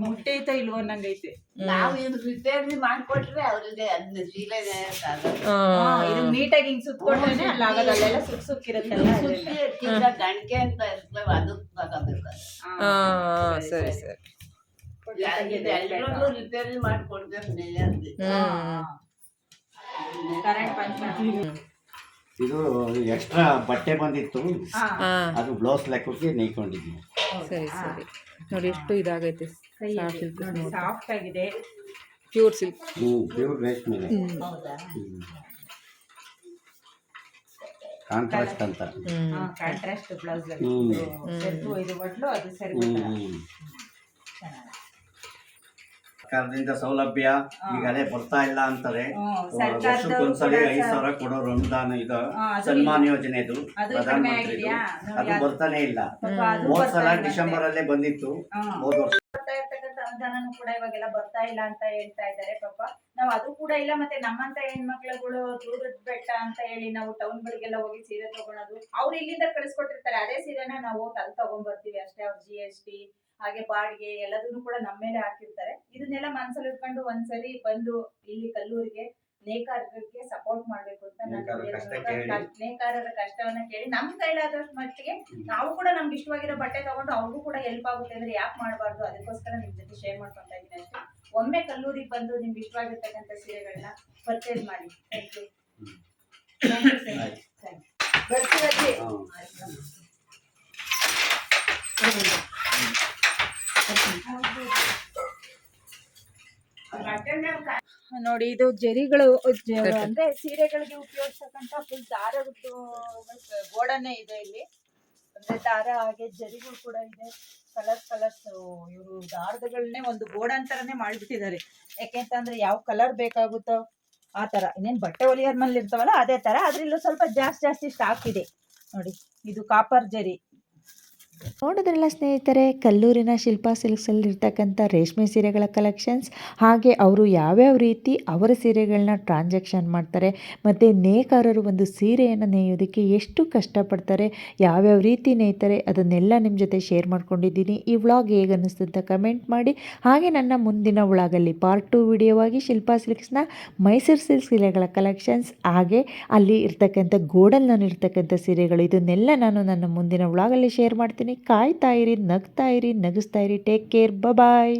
ಮುಟ್ಟೆ ಐತೋ ಇಲ್ವೋ ಅನ್ನಂಗೈತೆ. ನಾವು ಇದು ರಿಪೇರಿ ಮಾಡ್ಕೊಟ್ರೆ ಅವ್ರಿಗೆ ಅದನ್ನ ಹಾ. ಇದು ನೀಟಾಗಿ ಹಿಂಗ್ ಸುತ್ಕೊಂಡ್ರೆ ಅಲ್ಲಿ ಆಗೋದು ಅಲ್ಲೆಲ್ಲ ಸುಕ್ ಸುಕ್ಕಿರುತ್ತಲ್ಲ. ಗಣಿಕೆ ಅಂತ ಇರ್ತವೆ ಅದು ತಗೋಬೇಕು ಸರಿ ಸರಿ ಎಲ್ಲರೂ ರಿಪೇರಿ ಮಾಡ್ಕೊಡ್ಬೇಕು ಕರೆಂಟ್ ಪಂಚ ಇದು ಎಕ್ಸ್ಟ್ರಾ ಬಟ್ಟೆ ಬಂದಿತ್ತು. ಹಾ. ಅದು ಬ್ಲೌಸ್ ಲೆಕ್ಕಕ್ಕೆ ನೇಯ್ಕೊಂಡಿದ್ವಿ. ಸರಿ ಸರಿ. ನೋಡಿ ಎಷ್ಟು ಇದಾಗೈತೆ. ಸಾಫ್ಟ್ ಸಿಲ್ಕ್ ಸಾಫ್ಟ್ ಆಗಿದೆ. Pure silk. ಪ್ಯೂರ್ ರೇಷ್ಮೆ ಹೌದಾ? ಕಾಂಟ್ರಾಸ್ಟ್ ಅಂತ. ಹ್ಮ್. ಕಾಂಟ್ರಾಸ್ಟ್ ಬ್ಲೌಸ್ ಇದು ಬಟ್ಲು ಅದು ಸರಿ. ಸರ್ಕಾರದಿಂದ ಸೌಲಭ್ಯ ಈಗಲೇ ಬರ್ತಾ ಇಲ್ಲ ಅಂತಾರೆ ವರ್ಷಕ್ಕೊಂದ್ಸರಿ ವರ್ಷಕ್ಕೊಂದ್ಸಲಿ ಕೂಡ ಐದು ಸರ್- ಸಾವಿರ ಕೊಡೋರು ಅನುದಾನ ಇದು ಸನ್ಮಾನ್ ಆಗಿದ್ಯಾ? ನೋಡಿ ಅದು ಬರ್ತಾನೆ ಇಲ್ಲ. ಹೋದ್ ಸಲ ಡಿಸೆಂಬರ್ ಅಲ್ಲೇ ಬಂದಿತ್ತು. ಹೋದ ವರ್ಷ. ಅನುದಾನನೂ ಕೂಡ ಇವಾಗೆಲ್ಲ ಬರ್ತಾ ಇಲ್ಲ ಅಂತ ಹೇಳ್ತಾ ಇದ್ದಾರೆ ಪಾಪ. ನಾವು ಅದು ಕೂಡ ಇಲ್ಲ ಮತ್ತೆ ನಮ್ಮಂತ ಹೆಣ್ಮಕ್ಳುಗಳು ದೂರದ ಬೆಟ್ಟ ಅಂತ ಹೇಳಿ ನಾವು ಟೌನ್ ಗಳಿಗೆಲ್ಲ ಹೋಗಿ ಸೀರೆ ತಗೊಳೋದು ಅವ್ರು ಇಲ್ಲಿಂದ ಕಳಿಸ್ಕೊಟ್ಟಿರ್ತಾರೆ. ಅದೇ ಸೀರೆನ ನಾವು ಹೋಗಿ ಅಲ್ಲಿ ತಗೊಂಡ್ಬರ್ತೀವಿ ಅಷ್ಟೇ ಅವ್ರ ಜಿ ಎಸ್ ಟಿ ಹಾಗೆ ಬಾಡಿಗೆ ಎಲ್ಲದನ್ನು ಕೂಡ ನಮ್ಮ ಮೇಲೆ ಹಾಕಿರ್ತಾರೆ. ಇದನ್ನೆಲ್ಲ ಮನಸ್ಸಲ್ಲಿ ಇಟ್ಕೊಂಡು ಒಂದ್ಸರಿ ಬಂದು ಇಲ್ಲಿ ಕಲ್ಲೂರಿಗೆ ನೇಕಾರರಿಗೆ ಸಪೋರ್ಟ್ ಮಾಡ್ಬೇಕು ಅಂತ ನೇಕಾರರ ಕಷ್ಟವನ್ನ ಕೇಳಿ ನಮ್ ಕೈಲಾದಷ್ಟು ಮಟ್ಟಿಗೆ ನಾವು ಕೂಡ ನಮ್ಗೆ ಇಷ್ಟವಾಗಿರೋ ಬಟ್ಟೆ ತಗೊಂಡು ಅವ್ರಿಗೂ ಕೂಡ ಹೆಲ್ಪ್ ಆಗುತ್ತೆ ಅಂದ್ರೆ ಯಾಕೆ ಮಾಡಬಾರ್ದು? ಅದಕ್ಕೋಸ್ಕರ ನಿಮ್ ಜೊತೆ ಶೇರ್ ಮಾಡ್ಕೊಂತ ಇದ್ದೀನಿ ಅಷ್ಟೇ. ಒಮ್ಮೆ ಕಲ್ಲೂರಿಗೆ ಬಂದು ನಿಮ್ಗೆ ಇಷ್ಟವಾಗಿರ್ತಕ್ಕಂಥ ಸೀರೆಗಳನ್ನ ಪರ್ಚೇಸ್ ಮಾಡಿ. ಥ್ಯಾಂಕ್ ಯು ಬರ್ತೀವಿ. ನೋಡಿ ಇದು ಜರಿಗಳು ಅಂದ್ರೆ ಸೀರೆಗಳಿಗೆ ಉಪಯೋಗಿಸ್ತಕ್ಕಂತ ಫುಲ್ ದಾರದ್ದು ಗೋಡನೆ ಇದೆ ಇಲ್ಲಿ. ಅಂದ್ರೆ ದಾರ ಹಾಗೆ ಜರಿಗಳು ಕೂಡ ಇದೆ. ಕಲರ್ ಕಲರ್ಸ್ ಇವರು ದಾರದಗಳನ್ನೇ ಒಂದು ಗೋಡನ್ ತರನೇ ಮಾಡಿಬಿಟ್ಟಿದ್ದಾರೆ. ಯಾಕೆಂತಂದ್ರೆ ಯಾವ ಕಲರ್ ಬೇಕಾಗುತ್ತೋ ಆ ತರ. ಇನ್ನೇನ್ ಬಟ್ಟೆ ಒಲಿಯರ್ ಮೇಲೆ ಇರ್ತಾವಲ್ಲ ಅದೇ ತರ. ಅದ್ರಲ್ಲೂ ಸ್ವಲ್ಪ ಜಾಸ್ತಿ ಜಾಸ್ತಿ ಸ್ಟಾಕ್ ಇದೆ. ನೋಡಿ ಇದು ಕಾಪರ್ ಜರಿ. ನೋಡಿದ್ರಲ್ಲ ಸ್ನೇಹಿತರೆ, ಕಲ್ಲೂರಿನ ಶಿಲ್ಪಾ ಸಿಲ್ಕ್ಸಲ್ಲಿ ಇರ್ತಕ್ಕಂಥ ರೇಷ್ಮೆ ಸೀರೆಗಳ ಕಲೆಕ್ಷನ್ಸ್ ಹಾಗೆ ಅವರು ಯಾವ್ಯಾವ ರೀತಿ ಅವರ ಸೀರೆಗಳನ್ನ ಟ್ರಾನ್ಸಾಕ್ಷನ್ ಮಾಡ್ತಾರೆ, ಮತ್ತು ನೇಕಾರರು ಒಂದು ಸೀರೆಯನ್ನು ನೇಯೋದಕ್ಕೆ ಎಷ್ಟು ಕಷ್ಟಪಡ್ತಾರೆ, ಯಾವ್ಯಾವ ರೀತಿ ನೇಯ್ತಾರೆ, ಅದನ್ನೆಲ್ಲ ನಿಮ್ಮ ಜೊತೆ ಶೇರ್ ಮಾಡ್ಕೊಂಡಿದ್ದೀನಿ. ಈ ವ್ಲಾಗ್ ಹೇಗೆ ಅನ್ನಿಸ್ತು ಅಂತ ಕಮೆಂಟ್ ಮಾಡಿ. ಹಾಗೆ ನನ್ನ ಮುಂದಿನ ವ್ಲಾಗಲ್ಲಿ ಪಾರ್ಟ್ ಟು ವಿಡಿಯೋವಾಗಿ ಶಿಲ್ಪಾ ಸಿಲ್ಕ್ಸ್ನ ಮೈಸೂರು ಸಿಲ್ಕ್ ಸೀರೆಗಳ ಕಲೆಕ್ಷನ್ಸ್ ಹಾಗೆ ಅಲ್ಲಿ ಇರ್ತಕ್ಕಂಥ ಗೋಡಲ್ನಲ್ಲಿ ಇರ್ತಕ್ಕಂಥ ಸೀರೆಗಳು, ಇದನ್ನೆಲ್ಲ ನಾನು ನನ್ನ ಮುಂದಿನ ವ್ಲಾಗಲ್ಲಿ ಶೇರ್ ಮಾಡ್ತೀನಿ. ಕಾಯ್ತಾ ಇರಿ ನಗ್ತಾ ಇರಿ ನಗಿಸ್ತಾ ಇರಿ. Take care bye